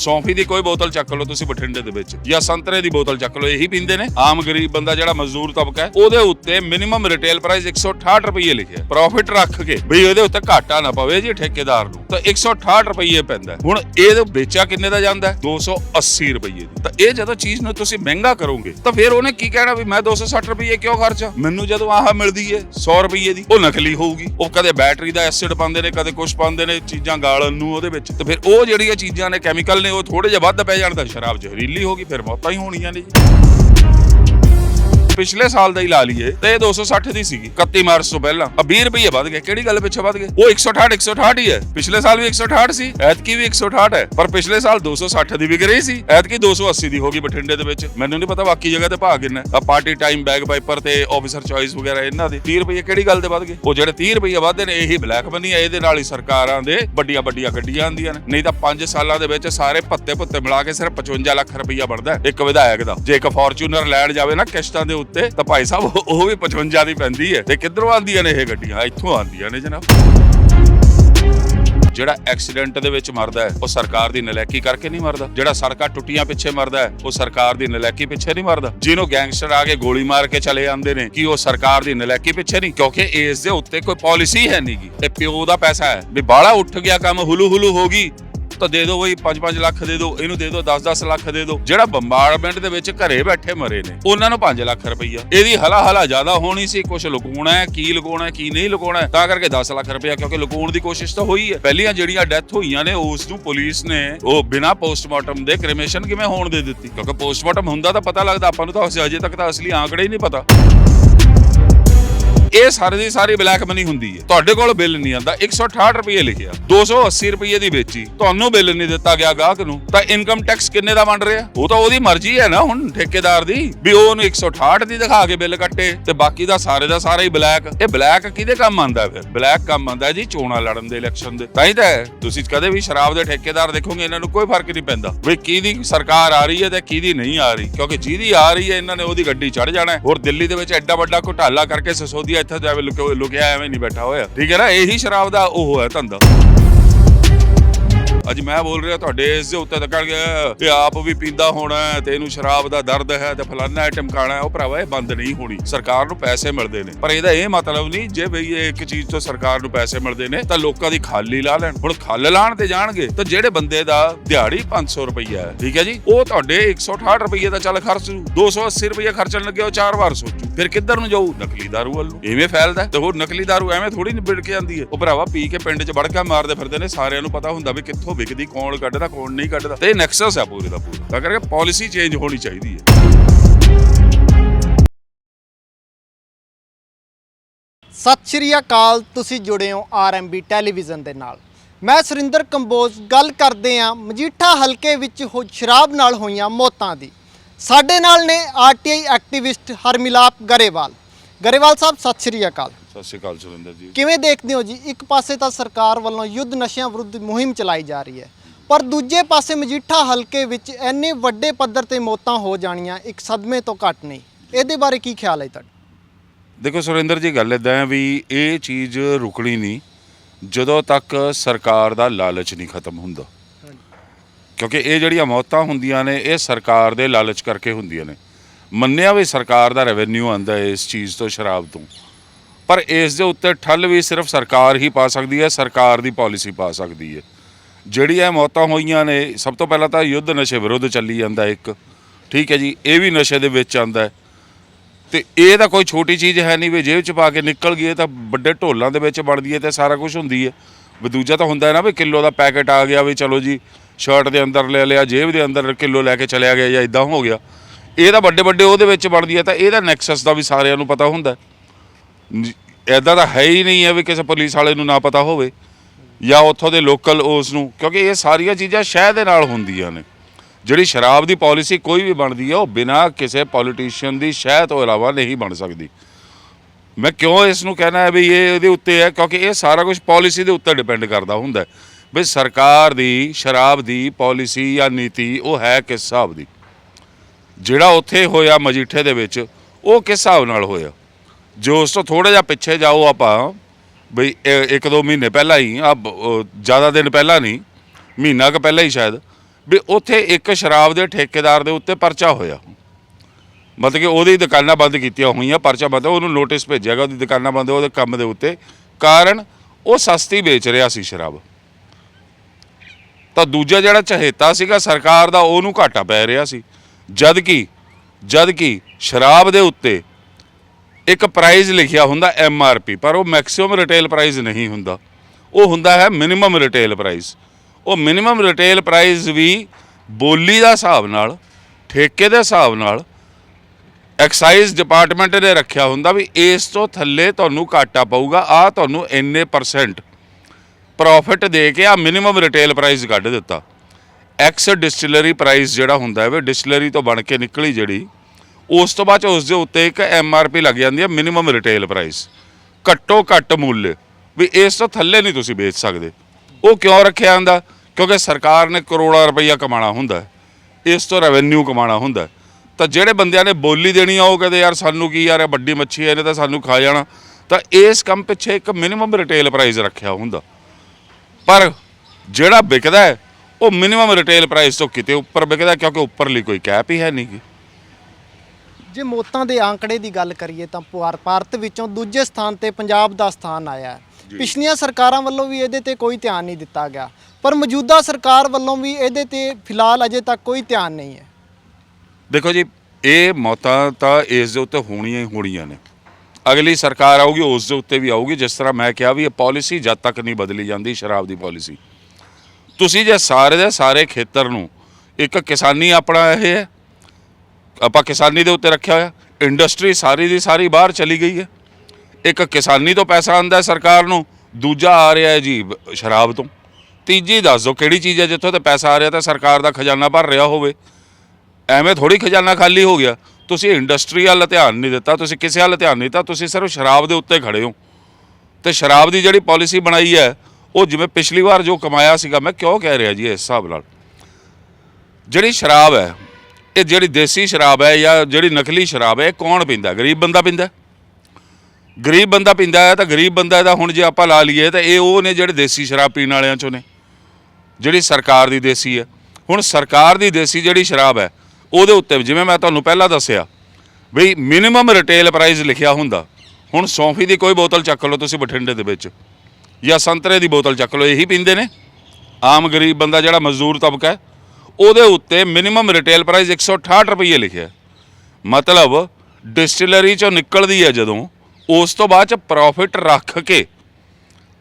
ਸੌਂਫੀ ਦੀ ਕੋਈ ਬੋਤਲ ਚੱਕ ਲਓ ਤੁਸੀਂ ਬਠਿੰਡੇ ਦੇ ਵਿੱਚ, ਜਾਂ ਸੰਤਰੇ ਦੀ ਬੋਤਲ ਚੱਕ ਲਓ, ਇਹੀ ਪੀਂਦੇ ਨੇ। ਆਮ ਗਰੀਬ ਬੰਦਾ ਜਿਹੜਾ ਮਜ਼ਦੂਰ ਤਬਕਾ ਹੈ, ਉਹਦੇ ਉੱਤੇ ਮਿਨੀਮਮ ਰਿਟੇਲ ਪ੍ਰਾਈਸ 168 ਰੁਪਏ ਲਿਖਿਆ ਪ੍ਰੋਫਿਟ ਰੱਖ ਕੇ ਵੀ ਉਹਦੇ ਉੱਤੇ ਘਾਟਾ ਨਾ ਪਵੇ ਜੀ ਠੇਕੇਦਾਰ ਨੂੰ। ਤਾਂ 168 ਰੁਪਏ ਪੈਂਦਾ ਹੈ। ਹੁਣ ਇਹਦੇ ਵੇਚਿਆ ਕਿੰਨੇ ਦਾ ਜਾਂਦਾ ਹੈ? 280 ਰੁਪਏ ਦੀ। ਤਾਂ ਇਹ ਜਦੋਂ ਚੀਜ਼ ਨੂੰ ਤੁਸੀਂ ਮਹਿੰਗਾ ਕਰੋਗੇ, ਤਾਂ ਫਿਰ ਉਹਨੇ ਕੀ ਕਹਿਣਾ ਵੀ ਮੈਂ 260 ਰੁਪਏ ਕਿਉਂ ਖਰਚਾ? ਮੈਨੂੰ ਜਦੋਂ ਆਹ ਮਿਲਦੀ ਹੈ 100 ਰੁਪਏ ਦੀ, ਉਹ ਨਕਲੀ ਹੋਊਗੀ। ਉਹ ਕਦੇ ਬੈਟਰੀ ਦਾ ਐਸਿਡ ਪਾਉਂਦੇ ਨੇ, ਕਦੇ ਕੁਝ ਪਾਉਂਦੇ ਨੇ, ਚੀਜ਼ਾਂ ਗਾਲਣ ਨੂੰ ਉਹਦੇ ਵਿੱਚ। ਤੇ ਫਿਰ ਉਹ ਜਿਹੜੀਆਂ ਚੀਜ਼ਾਂ ਨੇ ਕੈਮੀਕਲ ਨੇ ਉਹ ਥੋੜੇ ਜਿਹਾ ਵੱਧ ਪੈ ਜਾਣ ਤਾਂ ਸ਼ਰਾਬ ਜ਼ਹਿਰੀਲੀ ਹੋ ਗਈ, ਫਿਰ ਮੌਤਾਂ ਹੀ ਹੋਣੀਆਂ ਨੇ ਜੀ। ਪਿਛਲੇ ਸਾਲ ਦਾ ਹੀ ਲਾ ਲਈਏ, ਤੇ ਇਹ 260 ਦੀ ਸੀਗੀ 31 ਮਾਰਚ ਤੋਂ ਪਹਿਲਾਂ। ਆ 20 ਰੁਪਏ ਵੱਧ ਗਏ। ਕਿਹੜੀ ਗੱਲ ਪਿੱਛੇ ਵੱਧ ਗਏ? ਉਹ 168 168 ਹੀ ਹੈ। ਪਿਛਲੇ ਸਾਲ ਵੀ 168 ਸੀ ਐਤਕੀ ਵੀ 168 ਹੈ। ਪਰ ਪਿਛਲੇ ਸਾਲ 260 ਦੀ ਵਿਕ ਰਹੀ ਸੀ, ਐਤਕੀ 280 ਦੀ ਹੋ ਗਈ ਬਠਿੰਡੇ ਦੇ ਵਿੱਚ। ਮੈਨੂੰ ਨਹੀਂ ਪਤਾ ਬਾਕੀ ਜਗ੍ਹਾ ਤੇ ਭਾਅ ਕਿੰਨਾ ਆ ਪਾਰਟੀ ਟਾਈਮ ਬੈਗ ਪਾਈਪਰ ਤੇ ਆਫੀਸਰ ਚੋਇਸ ਵਗੈਰਾ ਇਹਨਾਂ ਦੇ। 30 ਰੁਪਏ ਕਿਹੜੀ ਗੱਲ ਦੇ ਵੱਧ ਗਏ? ਉਹ ਜਿਹੜੇ 30 ਰੁਪਏ ਵੱਧਦੇ ਨੇ, ਇਹੀ ਬਲੈਕ ਮਨੀ ਹੈ ਇਹਦੇ ਨਾਲ ਹੀ ਸਰਕਾਰਾਂ ਦੇ ਵੱਡੀਆਂ ਵੱਡੀਆਂ ਗੱਡੀਆਂ ਆਉਂਦੀਆਂ ਨੇ। ਨਹੀਂ ਤਾਂ 5 ਸਾਲਾਂ ਦੇ ਵਿੱਚ ਸਾਰੇ ਭੱਤੇ ਭੁੱਤੇ ਮਿਲਾ ਕੇ ਸਿਰਫ 55 ਲੱਖ ਰੁਪਈਆ ਬਣਦਾ ਇੱਕ ਵਿਧਾਇਕ ਦਾ। ਜੇ ਇੱਕ ਫੋਰਚੂਨਰ ਲੈਣ ਜਾਵੇ ਨਾ ਕਿਸ਼ਤਾਂ ਦੇ ਉੱਤੇ ਤਾਂ ਭਾਈ ਸਾਹਿਬ, ਉਹ- ਵੀ 55 ਦੀ ਪੈਂਦੀ ਹੈ। ਤੇ ਕਿੱਧਰੋਂ ਆਉਂਦੀਆਂ ਨੇ ਇਹ ਗੱਡੀਆਂ? ਇੱਥੋਂ ਆਉਂਦੀਆਂ ਨੇ ਜਨਾਬ। ਜਿਹੜਾ ਐਕਸੀਡੈਂਟ ਦੇ ਵਿੱਚ ਮਰਦਾ ਹੈ, ਉਹ ਸਰਕਾਰ ਦੀ ਨਲਾਇਕੀ ਕਰਕੇ ਨਹੀਂ ਮਰਦਾ। ਜਿਹੜਾ ਸੜਕਾਂ ਟੁੱਟੀਆਂ ਪਿੱਛੇ ਮਰਦਾ ਹੈ, ਉਹ ਸਰਕਾਰ ਦੀ ਨਲੈਕੀ ਪਿੱਛੇ ਨਹੀਂ ਮਰਦਾ। ਜਿਹਨੂੰ ਗੈਂਗਸਟਰ ਆ ਕੇ ਗੋਲੀ ਮਾਰ ਕੇ ਚਲੇ ਜਾਂਦੇ ਨੇ, ਕਿ ਉਹ ਸਰਕਾਰ ਦੀ ਨਲੈਕੀ ਪਿੱਛੇ ਨਹੀਂ? ਕਿਉਂਕਿ ਇਸ ਦੇ ਉੱਤੇ ਕੋਈ ਪਾਲਿਸੀ ਹੈ ਨਹੀਂਗੀ ਇਹ ਪਿਓ ਦਾ ਪੈਸਾ ਹੈ। ਵੀ ਬਾਹਲਾ ਉੱਠ ਗਿਆ ਕੰਮ ਹੁਲੂ ਹੁਲੂ ਹੋ ਗਈ। ਤਾਂ ਦੇ ਦਿਓ ਬਈ 5-5 ਲੱਖ ਦੇ ਦਿਓ, ਇਹਨੂੰ ਦੇ ਦਿਓ 10-10 ਲੱਖ ਦੇ ਦਿਓ। ਜਿਹੜਾ ਬੰਬਾਰਮੈਂਟ ਦੇ ਵਿੱਚ ਘਰੇ ਬੈਠੇ ਮਰੇ ਨੇ, ਉਹਨਾਂ ਨੂੰ 5 ਲੱਖ ਰੁਪਈਆ। ਇਹਦੀ ਹਲਾ ਹਲਾ ਜ਼ਿਆਦਾ ਹੋਣੀ ਸੀ ਕੁਝ ਲੁਕਾਉਣਾ ਹੈ, ਕੀ ਲੁਕਾਉਣਾ ਹੈ, ਕੀ ਨਹੀਂ ਲੁਕਾਉਣਾ ਤਾਂ ਕਰਕੇ 10 ਲੱਖ ਰੁਪਈਆ, ਕਿਉਂਕਿ ਲੁਕਾਉਣ ਦੀ ਕੋਸ਼ਿਸ਼ ਤਾਂ ਹੋਈ ਹੈ। ਪਹਿਲੀਆਂ ਜਿਹੜੀਆਂ ਡੈਥ ਹੋਈਆਂ ਨੇ, ਉਸ ਨੂੰ ਪੁਲਿਸ ਨੇ ਉਹ ਬਿਨਾਂ ਪੋਸਟਮਾਰਟਮ ਦੇ ਕ੍ਰਿਮੇਸ਼ਨ ਕਿਵੇਂ ਹੋਣ ਦੇ ਦਿੱਤੀ? ਕਿਉਂਕਿ ਪੋਸਟਮਾਰਟਮ ਹੁੰਦਾ ਤਾਂ ਪਤਾ ਲੱਗਦਾ, ਆਪਾਂ ਨੂੰ ਤਾਂ ਅਜੇ ਤੱਕ ਤਾਂ ਅਸਲੀ ਆંકੜੇ ਹੀ ਨਹੀਂ ਪਤਾ। ਇਹ ਸਾਰੇ ਦੀ ਸਾਰੀ ਬਲੈਕ ਮਨੀ ਹੁੰਦੀ ਹੈ। ਤੁਹਾਡੇ ਕੋਲ ਬਿੱਲ ਨਹੀਂ ਆਂਦਾ 168 ਰੁਪਏ ਲਿਖਿਆ 280 ਰੁਪਏ ਦੀ ਵੇਚੀ। ਤੁਹਾਨੂੰ ਬਿੱਲ ਨਹੀਂ ਦਿੱਤਾ ਗਿਆ ਗਾਹਕ ਨੂੰ। ਤਾਂ ਇਨਕਮ ਟੈਕਸ ਕਿੰਨੇ ਦਾ ਬਣ ਰਿਹਾ? ਉਹ ਤਾਂ ਉਹਦੀ ਮਰਜ਼ੀ ਹੈ ਨਾ ਹੁਣ ਠੇਕੇਦਾਰ ਦੀ। ਵੀ ਉਹ ਉਹਨੂੰ 168 ਦੀ ਦਿਖਾ ਕੇ ਬਿੱਲ ਕੱਟੇ। ਤੇ ਬਾਕੀ ਦਾ ਸਾਰੇ ਦਾ ਸਾਰਾ ਹੀ ਬਲੈਕ। ਇਹ ਬਲੈਕ ਕਿਹਦੇ ਕੰਮ ਆਂਦਾ ਫਿਰ? ਬਲੈਕ ਕੰਮ ਆਂਦਾ ਜੀ ਚੋਣਾਂ ਲੜਨ ਦੇ ਇਲੈਕਸ਼ਨ ਦੇ। ਤਾਂ ਹੀ ਤਾਂ ਤੁਸੀਂ ਕਦੇ ਵੀ ਸ਼ਰਾਬ ਦੇ ਠੇਕੇਦਾਰ ਦੇਖੋਗੇ, ਇਹਨਾਂ ਨੂੰ ਕੋਈ ਫ਼ਰਕ ਨਹੀਂ ਪੈਂਦਾ। ਵੀ ਕਿਹਦੀ ਸਰਕਾਰ ਆ ਰਹੀ ਹੈ ਤੇ ਕਿਹਦੀ ਨਹੀਂ ਆ ਰਹੀ। ਕਿਉਂਕਿ ਜਿਹਦੀ ਆ ਰਹੀ ਹੈ, ਇਹਨਾਂ ਨੇ ਉਹਦੀ ਗੱਡੀ ਚੜ ਜਾਣਾ ਹੋਰ ਦਿੱਲੀ ਦੇ ਵਿੱਚ ਐਡਾ ਵੱਡਾ ਘੁਟਾਲਾ ਕਰਕੇ ਸਸੋਦੀਆ ਇੱਥੇ ਜਾਵੇ ਲੁਕਿਆ ਐਵੇਂ ਨਹੀਂ ਬੈਠਾ ਹੋਇਆ। ਠੀਕ ਹੈ ਨਾ? ਇਹੀ ਸ਼ਰਾਬ ਦਾ ਉਹ ਹੈ ਧੰਦਾ। ਅੱਜ ਮੈਂ ਬੋਲ ਰਿਹਾ ਤੁਹਾਡੇ ਇਸ ਦੇ ਉੱਤੇ ਤਾਂ ਗਿਆ ਇਹ ਆਪ ਵੀ ਪੀਂਦਾ ਹੋਣਾ ਤੇ ਇਹਨੂੰ ਸ਼ਰਾਬ ਦਾ ਦਰਦ ਹੈ ਤੇ ਫਲਾਨਾ ਆਈਟਮ ਖਾਣਾ ਉਹ ਭਰਾਵਾ ਇਹ ਬੰਦ ਨਹੀਂ ਹੋਣੀ। ਸਰਕਾਰ ਨੂੰ ਪੈਸੇ ਮਿਲਦੇ ਨੇ। ਪਰ ਇਹਦਾ ਇਹ ਮਤਲਬ ਨਹੀਂ ਜੇ ਬਈ ਇਹ ਇੱਕ ਚੀਜ਼ ਤੋਂ ਸਰਕਾਰ ਨੂੰ ਪੈਸੇ ਮਿਲਦੇ ਨੇ ਤਾਂ ਲੋਕਾਂ ਦੀ ਖਾਲੀ ਲਾ ਲੈਣ। ਹੁਣ ਖੱਲ ਲਾਣ ਤੇ ਜਾਣਗੇ ਤਾਂ ਜਿਹੜੇ ਬੰਦੇ ਦਾ ਦਿਹਾੜੀ 500 ਰੁਪਈਆ ਹੈ, ਠੀਕ ਹੈ ਜੀ? ਉਹ ਤੁਹਾਡੇ 168 ਰੁਪਈਏ ਦਾ ਚੱਲ ਖਰਚ 280 ਰੁਪਈਆ ਖਰਚਣ ਲੱਗੇ, ਉਹ ਚਾਰ ਵਾਰ ਸੋਚੂ। ਫਿਰ ਕਿੱਧਰ ਨੂੰ ਜਾਊ? ਨਕਲੀ ਦਾਰੂ ਵੱਲ ਨੂੰ। ਐਵੇਂ ਫੈਲਦਾ ਤੇ ਹੋਰ ਨਕਲੀ ਦਾਰੂ ਐਵੇਂ ਥੋੜੀ ਨਿਬੜ ਕੇ ਆਂਦੀ ਹੈ। ਉਹ ਭਰਾਵਾ ਪੀ ਕੇ ਪਿੰਡ 'ਚ ਵੜਕਾ ਮਾਰਦੇ ਫਿਰਦੇ ਨੇ, ਸਾਰਿਆਂ ਨੂੰ ਪਤਾ ਹੁੰਦਾ ਵੀ ਕਿੱਥੋਂ ਵਿਕਦੀ, ਕੌਣ ਕੱਢਦਾ, ਕੌਣ ਨਹੀਂ ਕੱਢਦਾ। ਤੇ ਨੈਕਸਸ ਹੈ ਪੂਰੇ ਦਾ ਪੂਰਾ। ਤਾਂ ਕਰਕੇ ਪਾਲਿਸੀ ਚੇਂਜ ਹੋਣੀ ਚਾਹੀਦੀ ਹੈ। ਸਤਿ ਸ਼੍ਰੀ ਅਕਾਲ, ਤੁਸੀਂ ਜੁੜੇ ਹੋ ਆਰਐਮਬੀ ਟੈਲੀਵਿਜ਼ਨ ਦੇ ਨਾਲ। ਮੈਂ ਸੁਰਿੰਦਰ ਕੰਬੋਜ, ਗੱਲ ਕਰਦੇ ਹਾਂ ਮਜੀਠਾ ਹਲਕੇ ਵਿੱਚ ਹੋ, ਸ਼ਰਾਬ ਨਾਲ ਹੋਈਆਂ ਮੌਤਾਂ ਦੀ। ਸਾਡੇ ਨਾਲ ਨੇ ਆਰਟੀਆਈ ਐਕਟਿਵਿਸਟ ਹਰਮਿਲਾਪ ਗਰੇਵਾਲ। ਗਰੇਵਾਲ ਸਾਹਿਬ, ਸਤਿ ਸ਼੍ਰੀ ਅਕਾਲ। ਸਤਿ ਸ਼੍ਰੀ ਅਕਾਲ ਸੁਰਿੰਦਰ ਜੀ। ਕਿਵੇਂ ਦੇਖਦੇ ਹੋ ਜੀ? ਇੱਕ ਪਾਸੇ ਤਾਂ ਸਰਕਾਰ ਵੱਲੋਂ ਯੁੱਧ ਨਸ਼ਿਆਂ ਵਿਰੁੱਧ ਮੁਹਿੰਮ ਚਲਾਈ ਜਾ ਰਹੀ ਹੈ ਪਰ ਦੂਜੇ ਪਾਸੇ ਮਜੀਠਾ ਹਲਕੇ ਵਿੱਚ ਇੰਨੇ ਵੱਡੇ ਪੱਧਰ ਤੇ ਮੌਤਾਂ ਹੋ ਜਾਣੀਆਂ ਇੱਕ ਸਦਮੇ ਤੋਂ ਘੱਟ ਨਹੀਂ। ਇਹਦੇ ਬਾਰੇ ਕੀ ਖਿਆਲ ਹੈ ਤੁਹਾਡਾ? ਦੇਖੋ ਸੁਰਿੰਦਰ ਜੀ ਗੱਲ ਇਦਾਂ ਹੈ ਵੀ ਇਹ ਚੀਜ਼ ਰੁਕਣੀ ਨਹੀਂ। ਜਦੋਂ ਤੱਕ ਸਰਕਾਰ ਦਾ ਲਾਲਚ ਨਹੀਂ ਖਤਮ ਹੁੰਦਾ। ਕਿਉਂਕਿ ਇਹ ਜਿਹੜੀਆਂ ਮੌਤਾਂ ਹੁੰਦੀਆਂ ਨੇ ਇਹ ਸਰਕਾਰ ਦੇ ਲਾਲਚ ਕਰਕੇ ਹੁੰਦੀਆਂ ਨੇ। ਮੰਨਿਆ ਵੀ ਸਰਕਾਰ ਦਾ ਰੈਵਨਿਊ ਆਂਦਾ ਹੈ ਇਸ ਚੀਜ਼ ਤੋਂ ਸ਼ਰਾਬ ਤੋਂ। ਪਰ ਇਸ ਦੇ ਉੱਤੇ ਠੱਲ ਵੀ ਸਿਰਫ ਸਰਕਾਰ ਹੀ ਪਾ ਸਕਦੀ ਹੈ, ਸਰਕਾਰ ਦੀ ਪਾਲਿਸੀ ਪਾ ਸਕਦੀ ਹੈ। ਜਿਹੜੀਆਂ ਇਹ ਮੌਤਾਂ ਹੋਈਆਂ ਨੇ, ਸਭ ਤੋਂ ਪਹਿਲਾਂ ਤਾਂ ਯੁੱਧ ਨਸ਼ੇ ਵਿਰੁੱਧ ਚੱਲੀ ਜਾਂਦਾ ਇੱਕ। ਠੀਕ ਹੈ ਜੀ, ਇਹ ਵੀ ਨਸ਼ੇ ਦੇ ਵਿੱਚ ਆਂਦਾ ਹੈ। ਤੇ ਇਹ ਤਾਂ ਕੋਈ ਛੋਟੀ ਚੀਜ਼ ਹੈ ਨਹੀਂ ਵੀ ਜੇਬ ਚ ਪਾ ਕੇ ਨਿਕਲ ਗਈ ਤਾਂ ਵੱਡੇ ਢੋਲਾਂ ਦੇ ਵਿੱਚ ਬਣਦੀ ਹੈ ਤੇ ਸਾਰਾ ਕੁਝ ਹੁੰਦੀ ਹੈ। ਵੀ ਦੂਜਾ ਤਾਂ ਹੁੰਦਾ ਹੈ ਨਾ ਵੀ ਕਿਲੋ ਦਾ ਪੈਕੇਟ ਆ ਗਿਆ ਵੀ ਚਲੋ ਜੀ ਸ਼ਰਟ ਦੇ ਅੰਦਰ ਲੈ ਲਿਆ, ਜੇਬ ਦੇ ਅੰਦਰ ਕਿਲੋ ਲੈ ਕੇ ਚਲਿਆ ਗਿਆ ਜਾਂ ਇਦਾਂ ਹੋ ਗਿਆ। ਇਹ ਤਾਂ ਵੱਡੇ ਵੱਡੇ ਉਹਦੇ ਵਿੱਚ ਬਣਦੀ ਹੈ ਤਾਂ ਇਹਦਾ ਨੈਕਸਸ ਦਾ ਵੀ ਸਾਰਿਆਂ ਨੂੰ ਪਤਾ ਹੁੰਦਾ ਐਦਾਂ ਤਾਂ ਹੈ ਹੀ ਨਹੀਂ ਹੈ ਵੀ ਕਿਸੇ ਪੁਲਿਸ ਵਾਲੇ ਨੂੰ ਨਾ ਪਤਾ ਹੋਵੇ ਜਾਂ ਉੱਥੋਂ ਦੇ ਲੋਕਲ ਉਸ ਨੂੰ, ਕਿਉਂਕਿ ਇਹ ਸਾਰੀਆਂ ਚੀਜ਼ਾਂ ਸ਼ਹਿਰ ਦੇ ਨਾਲ ਹੁੰਦੀਆਂ ਨੇ। ਜਿਹੜੀ ਸ਼ਰਾਬ ਦੀ ਪਾਲਿਸੀ ਕੋਈ ਵੀ ਬਣਦੀ ਹੈ, ਉਹ ਬਿਨਾਂ ਕਿਸੇ ਪੋਲੀਟੀਸ਼ੀਅਨ ਦੀ ਸ਼ਹਿ ਤੋਂ ਇਲਾਵਾ ਨਹੀਂ ਬਣ ਸਕਦੀ। ਮੈਂ ਕਿਉਂ ਇਸ ਨੂੰ ਕਹਿਣਾ ਹੈ ਵੀ ਇਹ ਇਹਦੇ ਉੱਤੇ ਹੈ? ਕਿਉਂਕਿ ਇਹ ਸਾਰਾ ਕੁਝ ਪਾਲਿਸੀ ਦੇ ਉੱਤੇ ਡਿਪੈਂਡ ਕਰਦਾ ਹੁੰਦਾ ਵੀ ਸਰਕਾਰ ਦੀ ਸ਼ਰਾਬ ਦੀ ਪਾਲਿਸੀ ਜਾਂ ਨੀਤੀ, ਉਹ ਹੈ ਕਿਸ ਹਿਸਾਬ ਦੀ? ਜਿਹੜਾ ਉੱਥੇ ਹੋਇਆ ਮਜੀਠੇ ਦੇ ਵਿੱਚ, ਉਹ ਕਿਸ ਹਿਸਾਬ ਨਾਲ ਹੋਇਆ? ਜੋ ਉਸ ਤੋਂ ਥੋੜਾ ਜਿਹਾ ਪਿੱਛੇ ਜਾਓ ਆਪਾਂ, ਬਈ ਇੱਕ ਦੋ ਮਹੀਨੇ ਪਹਿਲਾਂ ਹੀ ਆ ਜ਼ਿਆਦਾ ਦਿਨ ਪਹਿਲਾਂ ਨਹੀਂ, ਮਹੀਨਾ ਕੁ ਪਹਿਲਾਂ ਹੀ ਸ਼ਾਇਦ, ਵੀ ਉੱਥੇ ਇੱਕ ਸ਼ਰਾਬ ਦੇ ਠੇਕੇਦਾਰ ਦੇ ਉੱਤੇ ਪਰਚਾ ਹੋਇਆ। ਮਤਲਬ ਕਿ ਉਹਦੀ ਦੁਕਾਨਾਂ ਬੰਦ ਕੀਤੀਆਂ ਹੋਈਆਂ, ਪਰਚਾ ਬੰਦ, ਉਹਨੂੰ ਨੋਟਿਸ ਭੇਜਿਆ ਗਿਆ, ਉਹਦੀ ਦੁਕਾਨਾਂ ਬੰਦ, ਉਹਦੇ ਕੰਮ ਦੇ ਉੱਤੇ। ਕਾਰਨ, ਉਹ ਸਸਤੀ ਵੇਚ ਰਿਹਾ ਸੀ ਸ਼ਰਾਬ। ਤਾਂ ਦੂਜਾ ਜਿਹੜਾ ਚਹੇਤਾ ਸੀਗਾ, ਸਰਕਾਰ ਦਾ, ਉਹਨੂੰ ਘਾਟਾ ਪੈ ਰਿਹਾ ਸੀ। ਜਦ ਕਿ ਜਦ ਕਿ ਸ਼ਰਾਬ ਦੇ ਉੱਤੇ ਇੱਕ ਪ੍ਰਾਈਸ ਲਿਖਿਆ ਹੁੰਦਾ ਐਮ ਆਰ ਪੀ ਪਰ ਉਹ ਮੈਕਸਿਮਮ ਰਿਟੇਲ ਪ੍ਰਾਈਸ ਨਹੀਂ ਹੁੰਦਾ। ਉਹ ਹੁੰਦਾ ਹੈ ਮਿਨੀਮਮ ਰਿਟੇਲ ਪ੍ਰਾਈਸ ਉਹ ਮਿਨੀਮਮ ਰਿਟੇਲ ਪ੍ਰਾਈਸ ਵੀ ਬੋਲੀ ਦਾ ਹਿਸਾਬ ਨਾਲ, ਠੇਕੇ ਦੇ ਹਿਸਾਬ ਨਾਲ ਐਕਸਾਈਜ਼ ਡਿਪਾਰਟਮੈਂਟ ਨੇ ਰੱਖਿਆ ਹੁੰਦਾ ਵੀ ਇਸ ਤੋਂ ਥੱਲੇ ਤੁਹਾਨੂੰ ਘਾਟਾ ਪਊਗਾ ਆ ਤੁਹਾਨੂੰ ਇੰਨੇ ਪਰਸੈਂਟ ਪ੍ਰੋਫਿਟ ਦੇ ਕੇ ਆ ਮਿਨੀਮਮ ਰਿਟੇਲ ਪ੍ਰਾਈਸ ਕੱਢ ਦਿੱਤਾ। ਐਕਸ ਡਿਸਟਿਲਰੀ ਪ੍ਰਾਈਸ ਜਿਹੜਾ ਹੁੰਦਾ ਹੈ ਵੀ ਡਿਸਟਿਲਰੀ ਤੋਂ ਬਣ ਕੇ ਨਿਕਲੀ ਜਿਹੜੀ ਉਸ ਤੋਂ ਬਾਅਦ 'ਚ ਉਸ ਦੇ ਉੱਤੇ ਇੱਕ ਐਮ ਆਰ ਪੀ ਲੱਗ ਜਾਂਦੀ ਹੈ ਮਿਨੀਮਮ ਰਿਟੇਲ ਪ੍ਰਾਈਸ ਘੱਟੋ ਘੱਟ ਮੁੱਲ। ਵੀ ਇਸ ਤੋਂ ਥੱਲੇ ਨਹੀਂ ਤੁਸੀਂ ਵੇਚ ਸਕਦੇ। ਉਹ ਕਿਉਂ ਰੱਖਿਆ ਜਾਂਦਾ ਕਿਉਂਕਿ ਸਰਕਾਰ ਨੇ ਕਰੋੜਾਂ ਰੁਪਈਆ ਕਮਾਉਣਾ ਹੁੰਦਾ ਇਸ ਤੋਂ ਰੈਵਨਿਊ ਕਮਾਉਣਾ ਹੁੰਦਾ ਤਾਂ ਜਿਹੜੇ ਬੰਦਿਆਂ ਨੇ ਬੋਲੀ ਦੇਣੀ ਆ, ਉਹ ਕਹਿੰਦੇ, ਯਾਰ ਸਾਨੂੰ ਕੀ ਯਾਰ ਵੱਡੀ ਮੱਛੀ ਹੈ ਇਹਨੇ ਤਾਂ ਸਾਨੂੰ ਖਾ ਜਾਣਾ। ਤਾਂ ਇਸ ਕੰਮ ਪਿੱਛੇ ਇੱਕ ਮਿਨੀਮਮ ਰਿਟੇਲ ਪ੍ਰਾਈਸ ਰੱਖਿਆ ਹੁੰਦਾ। ਪਰ ਜਿਹੜਾ ਵਿਕਦਾ ਹੈ, ਉਹ ਮਿਨੀਮਮ ਰਿਟੇਲ ਪ੍ਰਾਈਸ ਤੋਂ ਕਿਤੇ ਉੱਪਰ ਵਿਕਦਾ ਕਿਉਂਕਿ ਉੱਪਰਲੀ ਕੋਈ ਕੈਪ ਹੀ ਹੈ ਨਹੀਂ ਗੀ। ਜੇ ਮੌਤਾਂ ਦੇ ਆંકੜੇ ਦੀ ਗੱਲ ਕਰੀਏ ਤਾਂ ਭਾਰ- ਭਾਰਤ ਵਿੱਚੋਂ ਦੂਜੇ ਸਥਾਨ ਤੇ ਪੰਜਾਬ ਦਾ ਸਥਾਨ ਆਇਆ ਹੈ। ਪਿਛਲੀਆਂ ਸਰਕਾਰਾਂ ਵੱਲੋਂ ਵੀ ਇਹਦੇ ਤੇ ਕੋਈ ਧਿਆਨ ਨਹੀਂ ਦਿੱਤਾ ਗਿਆ। ਪਰ ਮੌਜੂਦਾ ਸਰਕਾਰ ਵੱਲੋਂ ਵੀ ਇਹਦੇ ਤੇ ਫਿਲਹਾਲ ਅਜੇ ਤੱਕ ਕੋਈ ਧਿਆਨ ਨਹੀਂ ਹੈ। ਦੇਖੋ ਜੀ ਇਹ ਮੌਤਾਂ ਤਾਂ ਇਸ ਦੇ ਉੱਤੇ ਹੋਣੀਆਂ ਹੀ ਹੋਣੀਆਂ ਨੇ। ਅਗਲੀ ਸਰਕਾਰ ਆਊਗੀ ਉਸ ਦੇ ਉੱਤੇ ਵੀ ਆਊਗੀ। ਜਿਸ ਤਰ੍ਹਾਂ ਮੈਂ ਕਿਹਾ ਵੀ ਇਹ ਪਾਲਿਸੀ ਜਦ ਤੱਕ ਨਹੀਂ ਬਦਲੀ ਜਾਂਦੀ ਸ਼ਰਾਬ ਦੀ ਪਾਲਿਸੀ। ਤੁਸੀਂ ਜੇ ਸਾਰੇ ਦੇ ਸਾਰੇ ਖੇਤਰ ਨੂੰ ਇੱਕ ਕਿਸਾਨੀ ਆਪਣਾ ਇਹ ਹੈ ਆਪਾਂ ਕਿਸਾਨੀ ਦੇ ਉੱਤੇ ਰੱਖਿਆ ਹੋਇਆ ਇੰਡਸਟਰੀ ਸਾਰੀ ਦੀ ਸਾਰੀ ਬਾਹਰ ਚਲੀ ਗਈ ਹੈ। ਇੱਕ ਕਿਸਾਨੀ ਤੋਂ ਪੈਸਾ ਆਉਂਦਾ ਸਰਕਾਰ ਨੂੰ, ਦੂਜਾ ਆ ਰਿਹਾ ਹੈ ਜੀ, ਸ਼ਰਾਬ ਤੋਂ। ਤੀਜੀ, ਦੱਸ ਦਿਓ ਕਿਹੜੀ ਚੀਜ਼ ਹੈ ਜਿੱਥੋਂ ਤੇ ਪੈਸਾ ਆ ਰਿਹਾ ਤਾਂ ਸਰਕਾਰ ਦਾ ਖਜ਼ਾਨਾ ਭਰ ਰਿਹਾ ਹੋਵੇ। ਐਵੇਂ ਥੋੜੀ ਖਜ਼ਾਨਾ ਖਾਲੀ ਹੋ ਗਿਆ। ਤੁਸੀਂ ਇੰਡਸਟਰੀ ਵੱਲ ਧਿਆਨ ਨਹੀਂ ਦਿੱਤਾ, ਤੁਸੀਂ ਕਿਸੇ ਵੱਲ ਧਿਆਨ ਨਹੀਂ ਦਿੱਤਾ, ਤੁਸੀਂ ਸਿਰਫ ਸ਼ਰਾਬ ਦੇ ਉੱਤੇ ਖੜੇ ਹੋ। ਤੇ ਸ਼ਰਾਬ ਦੀ ਜਿਹੜੀ ਪਾਲਿਸੀ ਬਣਾਈ ਹੈ, ਉਹ ਜਿਵੇਂ ਪਿਛਲੀ ਵਾਰ ਜੋ ਕਮਾਇਆ ਸੀਗਾ, ਮੈਂ ਕਿਉਂ ਕਹਿ ਰਿਹਾ ਜੀ ਇਸ ਹਿਸਾਬ ਨਾਲ? ਜਿਹੜੀ ਸ਼ਰਾਬ ਹੈ ਇਹ ਜਿਹੜੀ ਦੇਸੀ ਸ਼ਰਾਬ ਹੈ ਜਾਂ ਜਿਹੜੀ ਨਕਲੀ ਸ਼ਰਾਬ ਹੈ, ਇਹ ਕੌਣ ਪੀਂਦਾ? ਗਰੀਬ ਬੰਦਾ ਪੀਂਦਾ? ਗਰੀਬ ਬੰਦਾ ਪੀਂਦਾ ਹੈ ਤਾਂ ਗਰੀਬ ਬੰਦਾ ਦਾ ਹੁਣ ਜੇ ਆਪਾਂ ਲਾ ਲਈਏ ਤਾਂ ਇਹ ਉਹ ਨੇ ਜਿਹੜੇ ਦੇਸੀ ਸ਼ਰਾਬ ਪੀਣ ਵਾਲਿਆਂ ਚੋਂ ਨੇ, ਜਿਹੜੀ ਸਰਕਾਰ ਦੀ ਦੇਸੀ ਹੈ। ਹੁਣ ਸਰਕਾਰ ਦੀ ਦੇਸੀ ਜਿਹੜੀ ਸ਼ਰਾਬ ਹੈ, ਉਹਦੇ ਉੱਤੇ ਜਿਵੇਂ ਮੈਂ ਤੁਹਾਨੂੰ ਪਹਿਲਾਂ ਦੱਸਿਆ ਵੀ ਮਿਨੀਮਮ ਰਿਟੇਲ ਪ੍ਰਾਈਸ ਲਿਖਿਆ ਹੁੰਦਾ। ਹੁਣ ਸੌਂਫੀ ਦੀ ਕੋਈ ਬੋਤਲ ਚੱਕ ਲਓ ਤੁਸੀਂ ਬਠਿੰਡੇ ਦੇ ਵਿੱਚ, ਜਾਂ ਸੰਤਰੇ ਦੀ ਬੋਤਲ ਚੱਕ ਲਓ, ਇਹੀ ਪੀਂਦੇ ਨੇ। ਆਮ ਗਰੀਬ ਬੰਦਾ ਜਿਹੜਾ ਮਜ਼ਦੂਰ ਤਬਕਾ ਹੈ ਉਹਦੇ ਉੱਤੇ ਮਿਨੀਮਮ ਰਿਟੇਲ ਪ੍ਰਾਈਸ 168 ਰੁਪਏ ਲਿਖਿਆ ਮਤਲਬ ਡਿਸਟਿਲਰੀ ਚੋਂ ਨਿਕਲਦੀ ਹੈ ਜਦੋਂ, ਉਸ ਤੋਂ ਬਾਅਦ ਚ ਪ੍ਰੋਫਿਟ ਰੱਖ ਕੇ,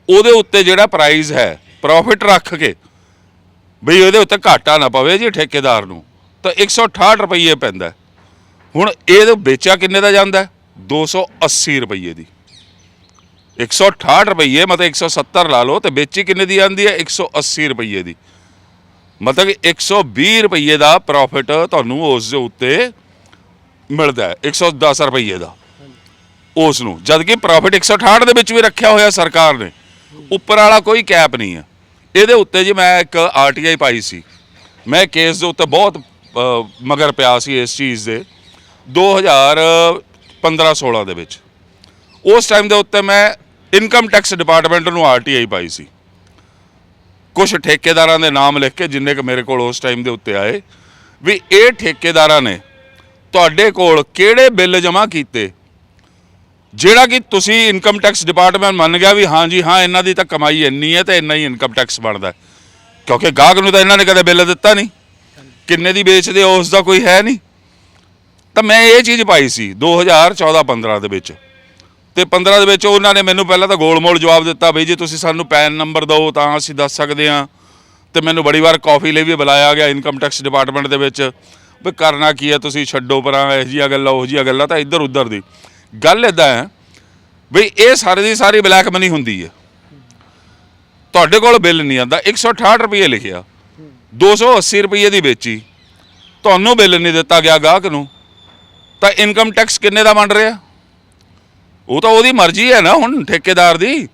ਉਹਦੇ ਉੱਤੇ ਜਿਹੜਾ ਪ੍ਰਾਈਸ ਹੈ ਪ੍ਰੋਫਿਟ ਰੱਖ ਕੇ ਬਈ ਉਹਦੇ ਉੱਤੇ ਘਾਟਾ ਨਾ ਪਵੇ ਜੀ ਠੇਕੇਦਾਰ ਨੂੰ, ਤਾਂ 168 ਰੁਪਏ ਪੈਂਦਾ ਹੁਣ ਇਹ ਵੇਚਿਆ ਕਿੰਨੇ ਦਾ ਜਾਂਦਾ ਹੈ? 280 ਰੁਪਏ ਦੀ। 168 ਰੁਪਏ ਮਤਲਬ 170 ਲਾ ਲਓ ਤੇ ਵੇਚੀ ਕਿੰਨੇ ਦੀ ਆਂਦੀ ਹੈ? 180 ਰੁਪਏ ਦੀ। ਮਤਲਬ ਕਿ 120 ਰੁਪਏ ਦਾ ਪ੍ਰੋਫਿਟ ਤੁਹਾਨੂੰ ਉਸ ਦੇ ਉੱਤੇ ਮਿਲਦਾ ਹੈ 110 ਰੁਪਏ ਦਾ। ਉਸ ਨੂੰ ਜਦ ਕਿ ਪ੍ਰੋਫਿਟ 168 ਦੇ ਵਿੱਚ ਵੀ ਰੱਖਿਆ ਹੋਇਆ ਸਰਕਾਰ ਨੇ। ਉੱਪਰ ਵਾਲਾ ਕੋਈ ਕੈਪ ਨਹੀਂ ਹੈ। ਇਹਦੇ ਉੱਤੇ ਜੀ ਮੈਂ ਇੱਕ ਆਰਟੀਆਈ ਪਾਈ ਸੀ। ਮੈਂ ਕੇਸ ਦੇ ਉੱਤੇ ਬਹੁਤ ਮਗਰ ਪਿਆ ਸੀ ਇਸ ਚੀਜ਼ ਦੇ। 2015 16 ਦੇ ਵਿੱਚ। ਉਸ ਟਾਈਮ ਦੇ ਉੱਤੇ ਮੈਂ ਇਨਕਮ ਟੈਕਸ ਡਿਪਾਰਟਮੈਂਟ ਨੂੰ ਆਰਟੀਆਈ ਪਾਈ ਸੀ। ਕੁਝ ਠੇਕੇਦਾਰਾਂ ਦੇ ਨਾਮ ਲਿਖ ਕੇ ਜਿੰਨੇ ਕ ਮੇਰੇ ਕੋਲ ਉਸ ਟਾਈਮ ਦੇ ਉੱਤੇ ਆਏ, ਵੀ ਇਹ ਠੇਕੇਦਾਰਾਂ ਨੇ ਤੁਹਾਡੇ ਕੋਲ ਕਿਹੜੇ ਬਿੱਲ ਜਮ੍ਹਾਂ ਕੀਤੇ? ਜਿਹੜਾ ਕਿ ਤੁਸੀਂ ਇਨਕਮ ਟੈਕਸ ਡਿਪਾਰਟਮੈਂਟ ਮੰਨ ਗਿਆ ਵੀ ਹਾਂ ਜੀ, ਹਾਂ, ਇਹਨਾਂ ਦੀ ਤਾਂ ਕਮਾਈ ਇੰਨੀ ਹੈ ਤੇ ਇੰਨਾ ਹੀ ਇਨਕਮ ਟੈਕਸ ਬਣਦਾ। ਕਿਉਂਕਿ ਗਾਹਕ ਨੂੰ ਤਾਂ ਇਹਨਾਂ ਨੇ ਕਦੇ ਬਿੱਲ ਦਿੱਤਾ ਨਹੀਂ। ਕਿੰਨੇ ਦੀ ਵੇਚਦੇ ਹੋ, ਉਸ ਦਾ ਕੋਈ ਹੈ ਨਹੀਂ। ਤਾਂ ਮੈਂ ਇਹ ਚੀਜ਼ ਪਾਈ ਸੀ 2014 15 ਦੇ ਵਿੱਚ। ਤੇ 15 ਦੇ ਵਿੱਚ ਉਹਨਾਂ ਨੇ ਮੈਨੂੰ ਪਹਿਲਾਂ ਤਾਂ ਗੋਲਮੋਲ ਜਵਾਬ ਦਿੱਤਾ ਬਈ ਜੀ ਤੁਸੀਂ ਸਾਨੂੰ ਪੈਨ ਨੰਬਰ ਦਿਓ ਤਾਂ ਅਸੀਂ ਦੱਸ ਸਕਦੇ ਹਾਂ। ਤੇ ਮੈਨੂੰ ਬੜੀ ਵਾਰ ਕਾਫੀ ਲਈ ਵੀ ਬੁਲਾਇਆ ਗਿਆ ਇਨਕਮ ਟੈਕਸ ਡਿਪਾਰਟਮੈਂਟ ਦੇ ਵਿੱਚ ਵੀ ਕਰਨਾ ਕੀ ਹੈ, ਤੁਸੀਂ ਛੱਡੋ ਪਰਾਂ, ਇਹੋ ਜਿਹੀਆਂ ਗੱਲਾਂ, ਉਹ ਜਿਹੀਆਂ ਗੱਲਾਂ ਤਾਂ ਇੱਧਰ ਉੱਧਰ ਦੀ। ਗੱਲ ਇਦਾਂ ਹੈ ਬਈ ਇਹ ਸਾਰੇ ਦੀ ਸਾਰੀ ਬਲੈਕ ਮਨੀ ਹੁੰਦੀ ਹੈ। ਤੁਹਾਡੇ ਕੋਲ ਬਿੱਲ ਨਹੀਂ ਆਂਦਾ 168 ਰੁਪਏ ਲਿਖਿਆ 280 ਰੁਪਏ ਦੀ ਵੇਚੀ, ਤੁਹਾਨੂੰ ਬਿੱਲ ਨਹੀਂ ਦਿੱਤਾ ਗਿਆ ਗਾਹਕ ਨੂੰ। ਤਾਂ ਇਨਕਮ ਟੈਕਸ ਕਿੰਨੇ ਦਾ ਬਣ ਰਿਹਾ? ਉਹ ਤਾਂ ਉਹਦੀ ਮਰਜ਼ੀ ਹੈ ਨਾ ਹੁਣ ਠੇਕੇਦਾਰ ਦੀ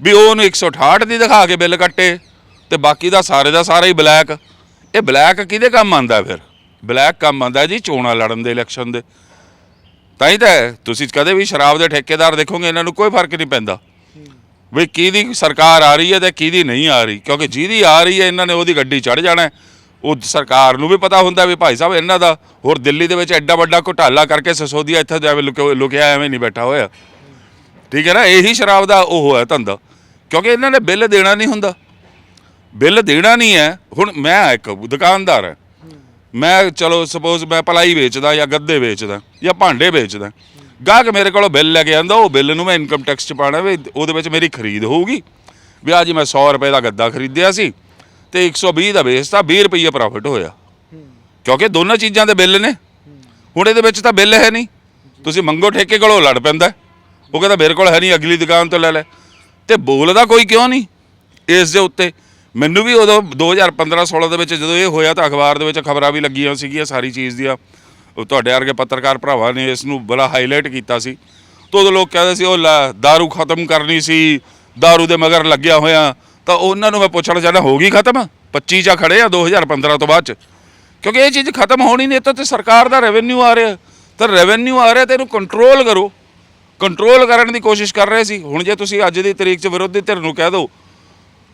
ਵੀ ਉਹ ਉਹਨੂੰ 168 ਦੀ ਦਿਖਾ ਕੇ ਬਿੱਲ ਕੱਟੇ ਤੇ ਬਾਕੀ ਦਾ ਸਾਰੇ ਦਾ ਸਾਰਾ ਹੀ ਬਲੈਕ। ਇਹ ਬਲੈਕ ਕਿਹਦੇ ਕੰਮ ਆਂਦਾ ਫਿਰ? ਬਲੈਕ ਕੰਮ ਆਂਦਾ ਜੀ ਚੋਣਾਂ ਲੜਨ ਦੇ ਇਲੈਕਸ਼ਨ ਦੇ। ਤਾਂ ਹੀ ਤਾਂ ਹੈ, ਤੁਸੀਂ ਕਦੇ ਵੀ ਸ਼ਰਾਬ ਦੇ ਠੇਕੇਦਾਰ ਦੇਖੋਗੇ ਇਹਨਾਂ ਨੂੰ ਕੋਈ ਫ਼ਰਕ ਨਹੀਂ ਪੈਂਦਾ। ਵੀ ਕਿਹਦੀ ਸਰਕਾਰ ਆ ਰਹੀ ਹੈ ਤੇ ਕਿਹਦੀ ਨਹੀਂ ਆ ਰਹੀ ਕਿਉਂਕਿ ਜਿਹਦੀ ਆ ਰਹੀ ਹੈ ਇਹਨਾਂ ਨੇ ਉਹਦੀ ਗੱਡੀ ਚੜ ਜਾਣਾ ਉਹ ਸਰਕਾਰ ਨੂੰ ਵੀ ਪਤਾ ਹੁੰਦਾ ਵੀ ਭਾਈ ਸਾਹਿਬ ਇਹਨਾਂ ਦਾ ਹੋਰ ਦਿੱਲੀ ਦੇ ਵਿੱਚ ਐਡਾ ਵੱਡਾ ਘੁਟਾਲਾ ਕਰਕੇ ਸਸੋਦੀਆ ਇੱਥੇ ਜਾਵੇ ਲੁਕਿਆ ਲੁਕਿਆ ਐਵੇਂ ਨਹੀਂ ਬੈਠਾ ਹੋਇਆ। ਠੀਕ ਹੈ ਨਾ? ਇਹੀ ਸ਼ਰਾਬ ਦਾ ਉਹ ਹੈ ਧੰਦਾ। ਕਿਉਂਕਿ ਇਹਨਾਂ ਨੇ ਬਿੱਲ ਦੇਣਾ ਨਹੀਂ ਹੁੰਦਾ। ਬਿੱਲ ਦੇਣਾ ਨਹੀਂ ਹੈ। ਹੁਣ ਮੈਂ ਇੱਕ ਦੁਕਾਨਦਾਰ ਹਾਂ। ਮੈਂ ਚਲੋ ਸਪੋਜ਼ ਮੈਂ ਪਲਾਈ ਵੇਚਦਾ ਜਾਂ ਗੱਦੇ ਵੇਚਦਾ ਜਾਂ ਭਾਂਡੇ ਵੇਚਦਾ। ਗਾਹਕ ਮੇਰੇ ਕੋਲੋਂ ਬਿੱਲ ਲੈ ਕੇ ਆਂਦਾ ਉਹ ਬਿੱਲ ਨੂੰ ਮੈਂ ਇਨਕਮ ਟੈਕਸ ਚ ਪਾਣਾ ਵੀ ਉਹਦੇ ਵਿੱਚ ਮੇਰੀ ਖਰੀਦ ਹੋਊਗੀ। ਵੀ ਅੱਜ ਮੈਂ 100 ਰੁਪਏ ਦਾ ਗੱਦਾ ਖਰੀਦਿਆ ਸੀ ਤੇ 120 ਦਾ ਵੇਚਤਾ 20 ਰੁਪਏ ਪ੍ਰੋਫਿਟ ਹੋਇਆ। ਕਿਉਂਕਿ ਦੋਨਾਂ ਚੀਜ਼ਾਂ ਦੇ ਬਿੱਲ ਨੇ। ਹੁਣ ਇਹਦੇ ਵਿੱਚ ਤਾਂ ਬਿੱਲ ਹੈ ਨਹੀਂ। ਤੁਸੀਂ ਮੰਗੋ ਠੇਕੇ ਕੋਲੋਂ, ਲੜ ਪੈਂਦਾ। ਉਹ ਕਹਿੰਦਾ ਮੇਰੇ ਕੋਲ ਹੈ ਨਹੀਂ ਅਗਲੀ ਦੁਕਾਨ ਤੋਂ ਲੈ ਲੈ ਤੇ ਬੋਲਦਾ ਕੋਈ ਕਿਉਂ ਨਹੀਂ ਇਸ ਦੇ ਉੱਤੇ ਮੈਨੂੰ ਵੀ ਉਦੋਂ 2015 16 ਦੇ ਵਿੱਚ ਜਦੋਂ ਇਹ ਹੋਇਆ ਤਾਂ ਅਖਬਾਰ ਦੇ ਵਿੱਚ ਖਬਰਾਂ ਵੀ ਲੱਗੀਆਂ ਸੀਗੀਆਂ ਸਾਰੀ ਚੀਜ਼ ਦੀਆਂ ਉਹ ਤੁਹਾਡੇ ਵਰਗੇ ਪੱਤਰਕਾਰ ਭਰਾਵਾਂ ਨੇ ਇਸ ਨੂੰ ਬੜਾ ਹਾਈਲਾਈਟ ਕੀਤਾ ਸੀ ਤਾਂ ਉਦੋਂ ਲੋਕ ਕਹਿੰਦੇ ਸੀ ਉਹ ਲੈ दारू ਖਤਮ ਕਰਨੀ ਸੀ दारू ਦੇ ਮਗਰ ਲੱਗਿਆ ਹੋਇਆ ਤਾਂ ਉਹਨਾਂ ਨੂੰ ਮੈਂ ਪੁੱਛਣਾ ਚਾਹੁੰਦਾ ਹੋ ਗਈ ਖਤਮ 25 ਚਾ ਖੜੇ ਆ 2015 ਤੋਂ ਬਾਅਦ ਚ ਕਿਉਂਕਿ ਇਹ ਚੀਜ਼ ਖਤਮ ਹੋਣੀ ਨਹੀਂ ਤਾਂ ਤੇ ਸਰਕਾਰ ਦਾ ਰੈਵਨਿਊ ਆ ਰਿਹਾ ਤਾਂ ਰੈਵਨਿਊ ਆ ਰਿਹਾ ਤੇ ਇਹਨੂੰ ਕੰਟਰੋਲ ਕਰੋ ਕੰਟਰੋਲ ਕਰਨ ਦੀ ਕੋਸ਼ਿਸ਼ ਕਰ ਰਹੇ ਸੀ। ਹੁਣ ਜੇ ਤੁਸੀਂ ਅੱਜ ਦੀ ਤਰੀਕ 'ਚ ਵਿਰੋਧੀ ਧਿਰ ਨੂੰ ਕਹਿ ਦਿਓ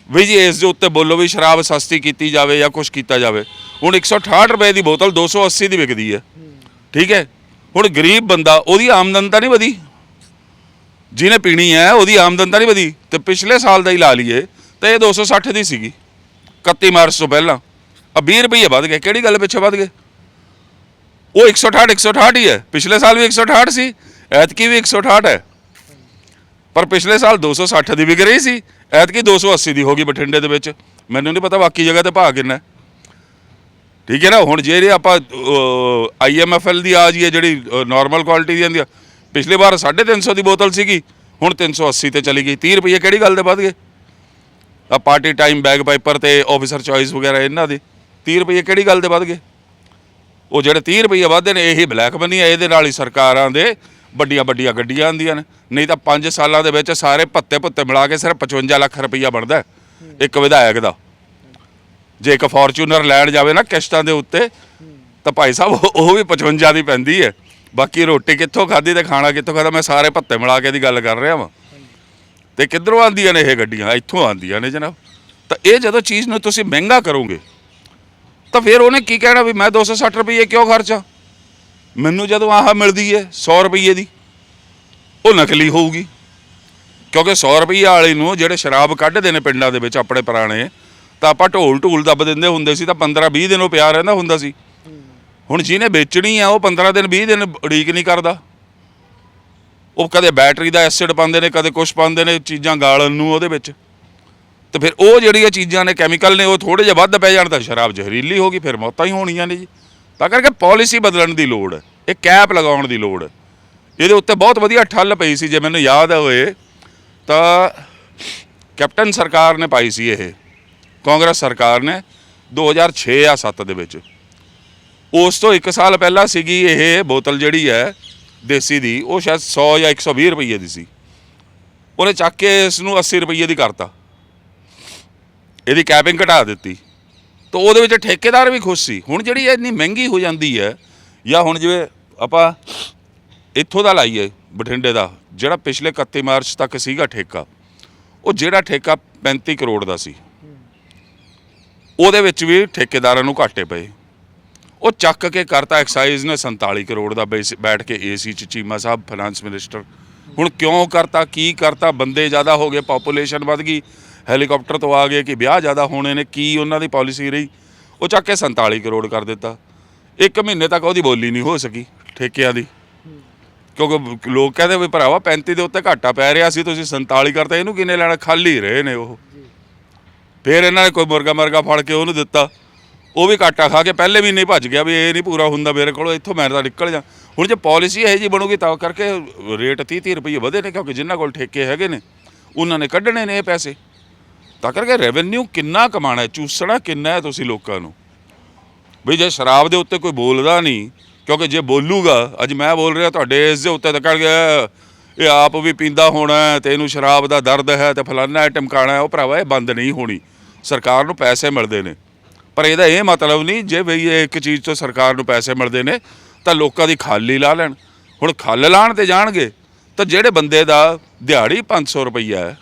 ਵੀ ਜੀ ਇਸ ਦੇ ਉੱਤੇ ਬੋਲੋ ਵੀ ਸ਼ਰਾਬ ਸਸਤੀ ਕੀਤੀ ਜਾਵੇ ਜਾਂ ਕੁਝ ਕੀਤਾ ਜਾਵੇ, ਹੁਣ 168 ਰੁਪਏ ਦੀ ਬੋਤਲ 280 ਦੀ ਵਿਕਦੀ ਹੈ। ਠੀਕ ਹੈ? ਹੁਣ ਗਰੀਬ ਬੰਦਾ, ਉਹਦੀ ਆਮਦਨ ਤਾਂ ਨਹੀਂ ਵਧੀ। ਜਿਹਨੇ ਪੀਣੀ ਹੈ, ਉਹਦੀ ਆਮਦਨ ਤਾਂ ਨਹੀਂ ਵਧੀ। ਤੇ ਪਿਛਲੇ ਸਾਲ ਦਾ ਹੀ ਲਾ ਲਈਏ, ਤਾਂ ਇਹ 260 ਦੀ ਸੀਗੀ। 31 ਮਾਰਚ ਤੋਂ ਪਹਿਲਾਂ। ਆ 20 ਰੁਪਏ ਵੱਧ ਗਏ। ਕਿਹੜੀ ਗੱਲ ਪਿੱਛੇ ਵੱਧ ਗਏ? ਉਹ 168 168 ਹੀ ਹੈ। ਪਿਛਲੇ ਸਾਲ ਵੀ 168 ਸੀ। ਐਤਕੀ ਵੀ 168 ਹੈ। ਪਰ ਪਿਛਲੇ ਸਾਲ 260 ਦੀ ਵਿਕ ਰਹੀ ਸੀ। ਐਤਕੀ 280 ਦੀ ਹੋ ਗਈ ਬਠਿੰਡੇ ਦੇ ਵਿੱਚ। ਮੈਨੂੰ ਨਹੀਂ ਪਤਾ ਬਾਕੀ ਜਗ੍ਹਾ ਤੇ ਭਾਅ ਕਿੰਨਾ ਠੀਕ ਹੈ ਨਾ? ਹੁਣ ਜਿਹੜੇ ਆਪਾਂ ਆਈਐਮਐਫਐਲ ਦੀ ਆ ਜੀ ਹੈ ਜਿਹੜੀ ਨਾਰਮਲ ਕੁਆਲਿਟੀ ਦੀ ਆਂਦੀ ਆ ਪਿਛਲੇ ਵਾਰ 350 ਦੀ ਬੋਤਲ ਸੀਗੀ। ਹੁਣ 380 ਤੇ ਚਲੀ ਗਈ। 30 ਰੁਪਏ ਕਿਹੜੀ ਗੱਲ ਦੇ ਵੱਧ ਗਏ? ਆ ਪਾਰਟੀ ਟਾਈਮ ਬੈਗ ਪਾਈਪਰ ਤੇ ਆਫੀਸਰ ਚੋਇਸ ਵਗੈਰਾ ਇਹਨਾਂ ਦੇ। 30 ਰੁਪਏ ਕਿਹੜੀ ਗੱਲ ਦੇ ਵੱਧ ਗਏ? ਉਹ ਜਿਹੜੇ 30 ਰੁਪਏ ਵੱਧਦੇ ਨੇ, ਇਹੀ ਬਲੈਕ ਮਨੀ ਹੈ ਇਹਦੇ ਨਾਲ ਹੀ ਸਰਕਾਰਾਂ ਦੇ ਵੱਡੀਆਂ ਵੱਡੀਆਂ ਗੱਡੀਆਂ ਆਉਂਦੀਆਂ ਨੇ। ਨਹੀਂ ਤਾਂ 5 ਸਾਲਾਂ ਦੇ ਵਿੱਚ ਸਾਰੇ ਭੱਤੇ ਭੁੱਤੇ ਮਿਲਾ ਕੇ ਸਿਰਫ 55 ਲੱਖ ਰੁਪਈਆ ਬਣਦਾ ਇੱਕ ਵਿਧਾਇਕ ਦਾ। ਜੇ ਇੱਕ ਫੋਰਚੂਨਰ ਲੈਣ ਜਾਵੇ ਨਾ ਕਿਸ਼ਤਾਂ ਦੇ ਉੱਤੇ, ਤਾਂ ਭਾਈ ਸਾਹਿਬ, ਉਹ- ਵੀ 55 ਦੀ ਪੈਂਦੀ ਹੈ। ਬਾਕੀ ਰੋਟੀ ਕਿੱਥੋਂ ਖਾਧੀ ਤੇ ਖਾਣਾ ਕਿੱਥੋਂ ਖਾਦਾ ਮੈਂ ਸਾਰੇ ਭੱਤੇ ਮਿਲਾ ਕੇ ਦੀ ਗੱਲ ਕਰ ਰਿਹਾ ਵਾਂ। ਤੇ ਕਿੱਧਰੋਂ ਆਉਂਦੀਆਂ ਨੇ ਇਹ ਗੱਡੀਆਂ? ਇੱਥੋਂ ਆਉਂਦੀਆਂ ਨੇ ਜਨਾਬ। ਤਾਂ ਇਹ ਜਦੋਂ ਚੀਜ਼ ਨੂੰ ਤੁਸੀਂ ਮਹਿੰਗਾ ਕਰੋਗੇ, ਤਾਂ ਫਿਰ ਉਹਨੇ ਕੀ ਕਹਿਣਾ ਵੀ ਮੈਂ 260 ਰੁਪਏ ਕਿਉਂ ਖਰਚਾ? ਮੈਨੂੰ ਜਦੋਂ ਆਹ ਮਿਲਦੀ ਹੈ 100 ਰੁਪਏ ਦੀ, ਉਹ ਨਕਲੀ ਹੋਊਗੀ। ਕਿਉਂਕਿ 100 ਰੁਪਏ ਵਾਲੇ ਨੂੰ ਜਿਹੜੇ ਸ਼ਰਾਬ ਕੱਢਦੇ ਨੇ ਪਿੰਡਾਂ ਦੇ ਵਿੱਚ ਆਪਣੇ ਪੁਰਾਣੇ, ਤਾਂ ਆਪਾਂ ਢੋਲ ਢੂਲ ਦੱਬ ਦਿੰਦੇ ਹੁੰਦੇ ਸੀ, ਤਾਂ 15 20 ਦਿਨ ਉਹ ਪਿਆ ਰਹਿੰਦਾ ਹੁੰਦਾ ਸੀ। ਹੁਣ ਜਿਹਨੇ ਵੇਚਣੀ ਆ, ਉਹ 15 ਦਿਨ 20 ਦਿਨ ਉਡੀਕ ਨਹੀਂ ਕਰਦਾ। ਉਹ ਕਦੇ ਬੈਟਰੀ ਦਾ ਐਸਿਡ ਪਾਉਂਦੇ ਨੇ, ਕਦੇ ਕੁਝ ਪਾਉਂਦੇ ਨੇ ਚੀਜ਼ਾਂ ਗਾਲਣ ਨੂੰ ਉਹਦੇ ਵਿੱਚ। ਤੇ ਫਿਰ ਉਹ ਜਿਹੜੀਆਂ ਚੀਜ਼ਾਂ ਨੇ ਕੈਮੀਕਲ ਨੇ, ਉਹ ਥੋੜੇ ਜਿਹਾ ਵੱਧ ਪੈ ਜਾਣ ਤਾਂ ਸ਼ਰਾਬ ਜ਼ਹਿਰੀਲੀ ਹੋ ਗਈ, ਫਿਰ ਮੌਤਾਂ ਹੀ ਹੋਣੀਆਂ ਨੇ ਜੀ। ਤਾਂ ਕਰਕੇ ਪਾਲਿਸੀ ਬਦਲਣ ਦੀ ਲੋੜ ਹੈ ਇਹ ਕੈਪ ਲਗਾਉਣ ਦੀ ਲੋੜ। ਹੈ ਇਹਦੇ ਉੱਤੇ ਬਹੁਤ ਵਧੀਆ ਠੱਲ ਪਈ ਸੀ, ਜੇ ਮੈਨੂੰ ਯਾਦ ਹੋਏ, ਤਾਂ ਕੈਪਟਨ ਸਰਕਾਰ ਨੇ ਪਾਈ ਸੀ ਇਹ। ਕਾਂਗਰਸ ਸਰਕਾਰ ਨੇ 2006 ਜਾਂ 7 ਦੇ ਵਿੱਚ। ਉਸ ਤੋਂ 1 ਸਾਲ ਪਹਿਲਾਂ ਸੀਗੀ ਇਹ ਬੋਤਲ ਜਿਹੜੀ ਹੈ, ਦੇਸੀ ਦੀ, ਉਹ ਸ਼ਾਇਦ 100 ਜਾਂ 120 ਰੁਪਏ ਦੀ ਸੀ। ਉਹਨੇ ਚੱਕ ਕੇ ਇਸ ਨੂੰ 80 ਰੁਪਏ ਦੀ ਕਰਤਾ। ਇਹਦੀ ਕੈਪਿੰਗ ਘਟਾ ਦਿੱਤੀ। ਤਾਂ ਉਹਦੇ ਵਿੱਚ ਠੇਕੇਦਾਰ ਵੀ ਖੁਸ਼ ਸੀ। ਹੁਣ ਜਿਹੜੀ ਇਹ ਇੰਨੀ ਮਹਿੰਗੀ ਹੋ ਜਾਂਦੀ ਹੈ, ਜਾਂ ਹੁਣ ਜਿਵੇਂ ਆਪਾਂ ਇੱਥੋਂ ਦਾ ਲਾਈਏ, ਬਠਿੰਡੇ ਦਾ, ਜਿਹੜਾ ਪਿਛਲੇ 31 ਮਾਰਚ ਤੱਕ ਸੀਗਾ ਠੇਕਾ, ਉਹ ਜਿਹੜਾ ਠੇਕਾ 35 ਕਰੋੜ ਦਾ ਸੀ। ਉਹਦੇ ਵਿੱਚ ਵੀ ਠੇਕੇਦਾਰਾਂ ਨੂੰ ਘਾਟੇ ਪਏ। ਉਹ ਚੱਕ ਕੇ ਕਰਤਾ ਐਕਸਾਈਜ਼ ਨੇ 47 ਕਰੋੜ ਦਾ ਬੈਸ- ਬੈਠ ਕੇ ਏਸੀ ਚ ਚੀਮਾ ਸਾਹਿਬ ਫਾਈਨਾਂਸ ਮਿਨਿਸਟਰ ਹੁਣ ਕਿਉਂ ਕਰਤਾ, ਕੀ ਕਰਤਾ, ਬੰਦੇ ਜ਼ਿਆਦਾ ਹੋ ਗਏ ਪੋਪੂਲੇਸ਼ਨ ਵੱਧ ਗਈ। ਹੈਲੀਕਾਪਟਰ ਤੋਂ ਆ ਗਏ ਕਿ ਵਿਆਹ ਜ਼ਿਆਦਾ ਹੋਣੇ ਨੇ ਕੀ ਉਹਨਾਂ ਦੀ ਪਾਲਿਸੀ ਰਹੀ? ਉਹ ਚੱਕ ਕੇ 47 ਕਰੋੜ ਕਰ ਦਿੱਤਾ। ਇੱਕ ਮਹੀਨੇ ਤੱਕ ਉਹਦੀ ਬੋਲੀ ਨਹੀਂ ਹੋ ਸਕੀ ਠੇਕਿਆਂ ਦੀ। ਕਿਉਂਕਿ ਲੋਕ ਕਹਿੰਦੇ ਵੀ ਭਰਾਵਾ 35 ਦੇ ਉੱਤੇ ਘਾਟਾ ਪੈ ਰਿਹਾ ਸੀ ਤੁਸੀਂ 47 ਕਰਤਾ ਇਹਨੂੰ ਕਿੰਨੇ ਲੈਣਾ? ਖਾਲੀ ਰਹੇ ਨੇ ਉਹ। ਫਿਰ ਇਹਨਾਂ ਨੇ ਕੋਈ ਮੁਰਗਾ ਮਰਗਾ ਫੜ ਕੇ ਉਹਨੂੰ ਦਿੱਤਾ। ਉਹ ਵੀ ਘਾਟਾ ਖਾ ਕੇ ਪਹਿਲੇ ਵੀ ਨਹੀਂ ਭੱਜ ਗਿਆ ਵੀ ਇਹ ਨਹੀਂ ਪੂਰਾ ਹੁੰਦਾ ਮੇਰੇ ਕੋਲ ਇੱਥੋਂ ਮੈਂ ਤਾਂ ਨਿਕਲ ਜਾ। ਹੁਣ ਜੇ ਪਾਲਿਸੀ ਇਹ ਜੀ ਬਣੂਗੀ ਤਾਂ ਕਰਕੇ ਰੇਟ 30 30 ਰੁਪਏ ਵਧੇ ਨੇ ਕਿਉਂਕਿ ਜਿਨ੍ਹਾਂ ਕੋਲ ਠੇਕੇ ਹੈਗੇ ਨੇ ਉਹਨਾਂ ਨੇ ਕੱਢਣੇ ਨੇ ਇਹ ਪੈਸੇ। ਤਾਂ ਕਰਕੇ ਰੈਵਨਿਊ ਕਿੰਨਾ ਕਮਾਣਾ ਹੈ, ਚੂਸਣਾ ਕਿੰਨਾ ਹੈ ਤੁਸੀਂ ਲੋਕਾਂ ਨੂੰ? ਵੀ ਜੇ ਸ਼ਰਾਬ ਦੇ ਉੱਤੇ ਕੋਈ ਬੋਲਦਾ ਨਹੀਂ, ਕਿਉਂਕਿ ਜੇ ਬੋਲੂਗਾ, ਅੱਜ ਮੈਂ ਬੋਲ ਰਿਹਾ ਤੁਹਾਡੇ ਇਸ ਦੇ ਉੱਤੇ ਤਾਂ ਕਰਕੇ ਇਹ ਆਪ ਵੀ ਪੀਂਦਾ ਹੋਣਾ ਹੈ ਤੇ ਇਹਨੂੰ ਸ਼ਰਾਬ ਦਾ ਦਰਦ ਹੈ ਤੇ ਫਲਾਨਾ ਹੈ ਟਮਕਾਣਾ ਹੈ। ਉਹ ਭਰਾਵਾ, ਇਹ ਬੰਦ ਨਹੀਂ ਹੋਣੀ। ਸਰਕਾਰ ਨੂੰ ਪੈਸੇ ਮਿਲਦੇ ਨੇ। ਪਰ ਇਹਦਾ ਇਹ ਮਤਲਬ ਨਹੀਂ, ਜੇ ਵੀ ਇਹ ਇੱਕ ਚੀਜ਼ ਤੋਂ ਸਰਕਾਰ ਨੂੰ ਪੈਸੇ ਮਿਲਦੇ ਨੇ, ਤਾਂ ਲੋਕਾਂ ਦੀ ਖਾਲੀ ਲਾ ਲੈਣ। ਹੁਣ ਖੱਲ ਲਾਣ ਤੇ ਜਾਣਗੇ, ਤਾਂ ਜਿਹੜੇ ਬੰਦੇ ਦਾ ਦਿਹਾੜੀ 500 ਰੁਪਈਆ ਹੈ,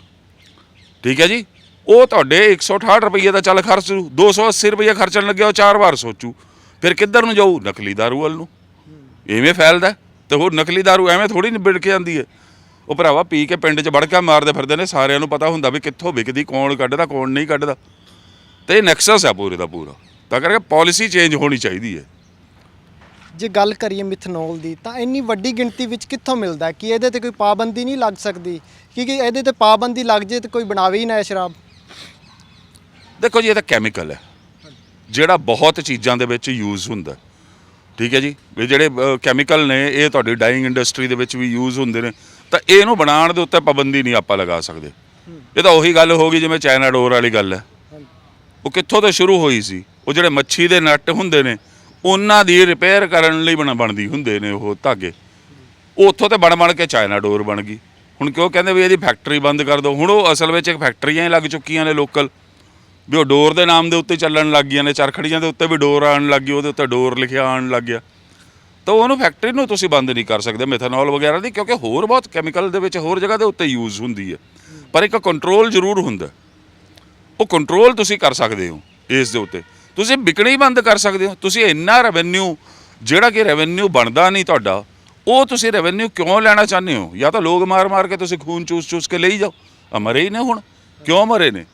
ਠੀਕ ਹੈ ਜੀ? ਉਹ ਤੁਹਾਡੇ 168 ਰੁਪਏ ਦਾ ਚੱਲ ਖਰਚ 280 ਰੁਪਏ ਖਰਚਣ ਲੱਗਿਆ, ਉਹ ਚਾਰ ਵਾਰ ਸੋਚੂ। ਫਿਰ ਕਿੱਧਰ ਨੂੰ ਜਾਊ? ਨਕਲੀ ਦਾਰੂ ਵੱਲ ਨੂੰ। ਐਵੇਂ ਫੈਲਦਾ ਤੇ ਹੋਰ ਨਕਲੀ ਦਾਰੂ ਐਵੇਂ ਥੋੜੀ ਨਿਬੜ ਕੇ ਜਾਂਦੀ ਹੈ। ਉਹ ਭਰਾਵਾ ਪੀ ਕੇ ਪਿੰਡ 'ਚ ਵੜਕਾ ਮਾਰਦੇ ਫਿਰਦੇ ਨੇ, ਸਾਰਿਆਂ ਨੂੰ ਪਤਾ ਹੁੰਦਾ ਵੀ ਕਿੱਥੋਂ ਵਿਕਦੀ, ਕੌਣ ਕੱਢਦਾ, ਕੌਣ ਨਹੀਂ ਕੱਢਦਾ। ਤੇ ਇਹ ਨੈਕਸਸ ਹੈ ਪੂਰੇ ਦਾ ਪੂਰਾ। ਤਾਂ ਕਰਕੇ ਪਾਲਿਸੀ ਚੇਂਜ ਹੋਣੀ ਚਾਹੀਦੀ ਹੈ। ਜੇ ਗੱਲ ਕਰੀਏ ਮਿਥਨੋਲ ਦੀ, ਤਾਂ ਇੰਨੀ ਵੱਡੀ ਗਿਣਤੀ ਵਿੱਚ ਕਿੱਥੋਂ ਮਿਲਦਾ ਕਿ ਇਹਦੇ ਤੇ ਕੋਈ ਪਾਬੰਦੀ ਨਹੀਂ ਲੱਗ ਸਕਦੀ? ਕਿਉਂਕਿ ਇਹਦੇ ਤੇ ਪਾਬੰਦੀ ਲੱਗ ਜੇ ਤੇ ਕੋਈ ਬਣਾਵੇ ਹੀ ਨਾ ਇਹ ਸ਼ਰਾਬ। ਦੇਖੋ ਜੀ, ਇਹ ਤਾਂ ਕੈਮੀਕਲ ਹੈ। ਜਿਹੜਾ ਬਹੁਤ ਚੀਜ਼ਾਂ ਦੇ ਵਿੱਚ ਯੂਜ਼ ਹੁੰਦਾ ਠੀਕ ਹੈ ਜੀ? ਵੀ ਜਿਹੜੇ ਕੈਮੀਕਲ ਨੇ, ਇਹ ਤੁਹਾਡੀ ਡਾਈਇੰਗ ਇੰਡਸਟਰੀ ਦੇ ਵਿੱਚ ਵੀ ਯੂਜ਼ ਹੁੰਦੇ ਨੇ। ਤਾਂ ਇਹਨੂੰ ਬਣਾਉਣ ਦੇ ਉੱਤੇ ਪਾਬੰਦੀ ਨਹੀਂ ਆਪਾਂ ਲਗਾ ਸਕਦੇ। ਇਹ ਤਾਂ ਉਹੀ ਗੱਲ ਹੋ ਗਈ ਜਿਵੇਂ ਚਾਈਨਾ ਡੋਰ ਵਾਲੀ ਗੱਲ ਹੈ। ਉਹ ਕਿੱਥੋਂ ਤੋਂ ਸ਼ੁਰੂ ਹੋਈ ਸੀ? ਉਹ ਜਿਹੜੇ ਮੱਛੀ ਦੇ ਨੱਟ ਹੁੰਦੇ ਨੇ, ਉਹਨਾਂ ਦੀ ਰਿਪੇਅਰ ਕਰਨ ਲਈ ਬਣ, ਬਣਦੀ ਹੁੰਦੇ ਨੇ ਉਹ ਧਾਗੇ। ਉਹ ਉੱਥੋਂ ਤੇ ਬਣ ਬਣ ਕੇ ਚਾਈਨਾ ਡੋਰ ਬਣ ਗਈ। ਹੁਣ ਕਿਉਂ ਕਹਿੰਦੇ ਵੀ ਇਹਦੀ ਫੈਕਟਰੀ ਬੰਦ ਕਰ ਦਿਓ? ਹੁਣ ਉਹ ਅਸਲ ਵਿੱਚ ਇੱਕ ਫੈਕਟਰੀਆਂ ਹੀ ਲੱਗ ਚੁੱਕੀਆਂ ਨੇ ਲੋਕਲ ਵੀ ਉਹ ਡੋਰ ਦੇ ਨਾਮ ਦੇ ਉੱਤੇ ਚੱਲਣ ਲੱਗ ਗਈਆਂ ਨੇ ਚਰਖੜੀਆਂ ਦੇ ਉੱਤੇ ਵੀ ਡੋਰ ਆਉਣ ਲੱਗ ਗਈ, ਉਹਦੇ ਉੱਤੇ ਡੋਰ ਲਿਖਿਆ ਆਉਣ ਲੱਗ ਗਿਆ। ਤਾਂ ਉਹਨੂੰ ਫੈਕਟਰੀ ਨੂੰ ਤੁਸੀਂ ਬੰਦ ਨਹੀਂ ਕਰ ਸਕਦੇ ਮੈਥਨੋਲ ਵਗੈਰਾ ਦੀ, ਕਿਉਂਕਿ ਹੋਰ ਬਹੁਤ ਕੈਮੀਕਲ ਦੇ ਵਿੱਚ ਹੋਰ ਜਗ੍ਹਾ ਦੇ ਉੱਤੇ ਯੂਜ਼ ਹੁੰਦੀ ਹੈ। ਪਰ ਇੱਕ ਕੰਟਰੋਲ ਜ਼ਰੂਰ ਹੁੰਦਾ। ਉਹ ਕੰਟਰੋਲ ਤੁਸੀਂ ਕਰ ਸਕਦੇ ਹੋ ਇਸ ਦੇ ਉੱਤੇ। ਤੁਸੀਂ ਵਿਕਣੀ ਬੰਦ ਕਰ ਸਕਦੇ ਹੋ। ਤੁਸੀਂ ਇੰਨਾ ਰੈਵਨਿਊ ਜਿਹੜਾ ਕਿ ਰੈਵਨਿਊ ਬਣਦਾ ਨਹੀਂ ਤੁਹਾਡਾ, ਉਹ ਤੁਸੀਂ ਰੈਵਨਿਊ ਕਿਉਂ ਲੈਣਾ ਚਾਹੁੰਦੇ ਹੋ? ਜਾਂ ਤਾਂ ਲੋਕ ਮਾਰ-ਮਾਰ ਕੇ ਤੁਸੀਂ ਖੂਨ ਚੂਸ-ਚੂਸ ਕੇ ਲਈ ਜਾਓ। ਮਰੇ ਹੀ ਨੇ ਹੁਣ। ਕਿਉਂ ਮਰੇ ਨੇ?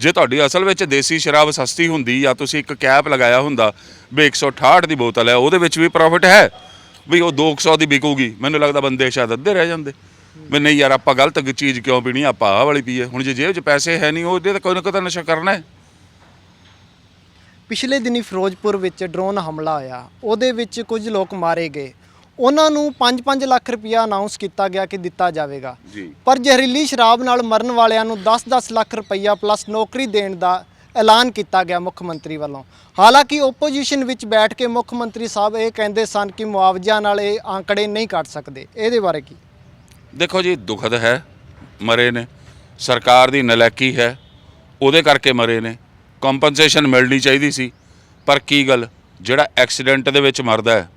ਜੇ ਤੁਹਾਡੀ ਅਸਲ ਵਿੱਚ ਦੇਸੀ ਸ਼ਰਾਬ ਸਸਤੀ ਹੁੰਦੀ ਜਾਂ ਤੁਸੀਂ ਇੱਕ ਕੈਪ ਲਗਾਇਆ ਹੁੰਦਾ ਵੀ 168 ਦੀ ਬੋਤਲ ਹੈ, ਉਹਦੇ ਵਿੱਚ ਵੀ ਪ੍ਰੋਫਿਟ ਹੈ? ਵੀ ਉਹ 200 ਦੀ ਵਿਕੂਗੀ। ਮੈਨੂੰ ਲੱਗਦਾ ਬੰਦੇ ਸ਼ਾਇਦ ਅੱਧੇ ਰਹਿ ਜਾਂਦੇ। ਵੀ ਨਹੀਂ ਯਾਰ, ਆਪਾਂ ਗਲਤ ਚੀਜ਼ ਕਿਉਂ ਪੀਣੀ? ਆਪਾਂ ਆਹ ਵਾਲੀ ਪੀਏ। ਹੁਣ ਜੇ ਜੇਬ 'ਚ ਪੈਸੇ ਹੈ ਨਹੀਂ, ਉਹਦੇ ਤਾਂ ਕੋਈ ਨਾ ਕੋਈ ਤਾਂ ਨਸ਼ਾ ਕਰਨਾ ਹੈ। ਪਿਛਲੇ ਦਿਨੀ ਫਿਰੋਜ਼ਪੁਰ ਵਿੱਚ ਡਰੋਨ ਹਮਲਾ ਹੋਇਆ। ਉਹਦੇ ਵਿੱਚ ਕੁਝ ਲੋਕ ਮਾਰੇ ਗਏ। ਉਹਨਾਂ ਨੂੰ 5-5 ਲੱਖ ਰੁਪਇਆ ਅਨਾਉਂਸ ਕੀਤਾ ਗਿਆ ਕਿ ਦਿੱਤਾ ਜਾਵੇਗਾ। ਜੀ। ਪਰ ਜ਼ਹਿਰੀਲੀ ਸ਼ਰਾਬ ਨਾਲ ਮਰਨ ਵਾਲਿਆਂ ਨੂੰ 10-10 ਲੱਖ ਰੁਪਇਆ ਪਲੱਸ ਨੌਕਰੀ ਦੇਣ ਦਾ ਐਲਾਨ ਕੀਤਾ ਗਿਆ ਮੁੱਖ ਮੰਤਰੀ ਵੱਲੋਂ। ਹਾਲਾਂਕਿ ਓਪੋਜੀਸ਼ਨ ਵਿੱਚ ਬੈਠ ਕੇ ਮੁੱਖ ਮੰਤਰੀ ਸਾਹਿਬ ਇਹ ਕਹਿੰਦੇ ਸਨ ਕਿ ਮੁਆਵਜ਼ਾ ਨਾਲ ਇਹ ਆંકੜੇ ਨਹੀਂ ਕੱਟ ਸਕਦੇ। ਇਹਦੇ ਬਾਰੇ ਕੀ? ਦੇਖੋ ਜੀ ਦੁਖਦ ਹੈ ਮਰੇ ਨੇ। ਸਰਕਾਰ ਦੀ ਨਲਾਇਕੀ ਹੈ ਉਹਦੇ ਕਰਕੇ ਮਰੇ ਨੇ। ਕੰਪਨਸੇਸ਼ਨ ਮਿਲਣੀ ਚਾਹੀਦੀ ਸੀ। ਪਰ ਕੀ ਗੱਲ ਜਿਹੜਾ ਐਕਸੀਡੈਂਟ ਦੇ ਵਿੱਚ ਮਰਦਾ ਹੈ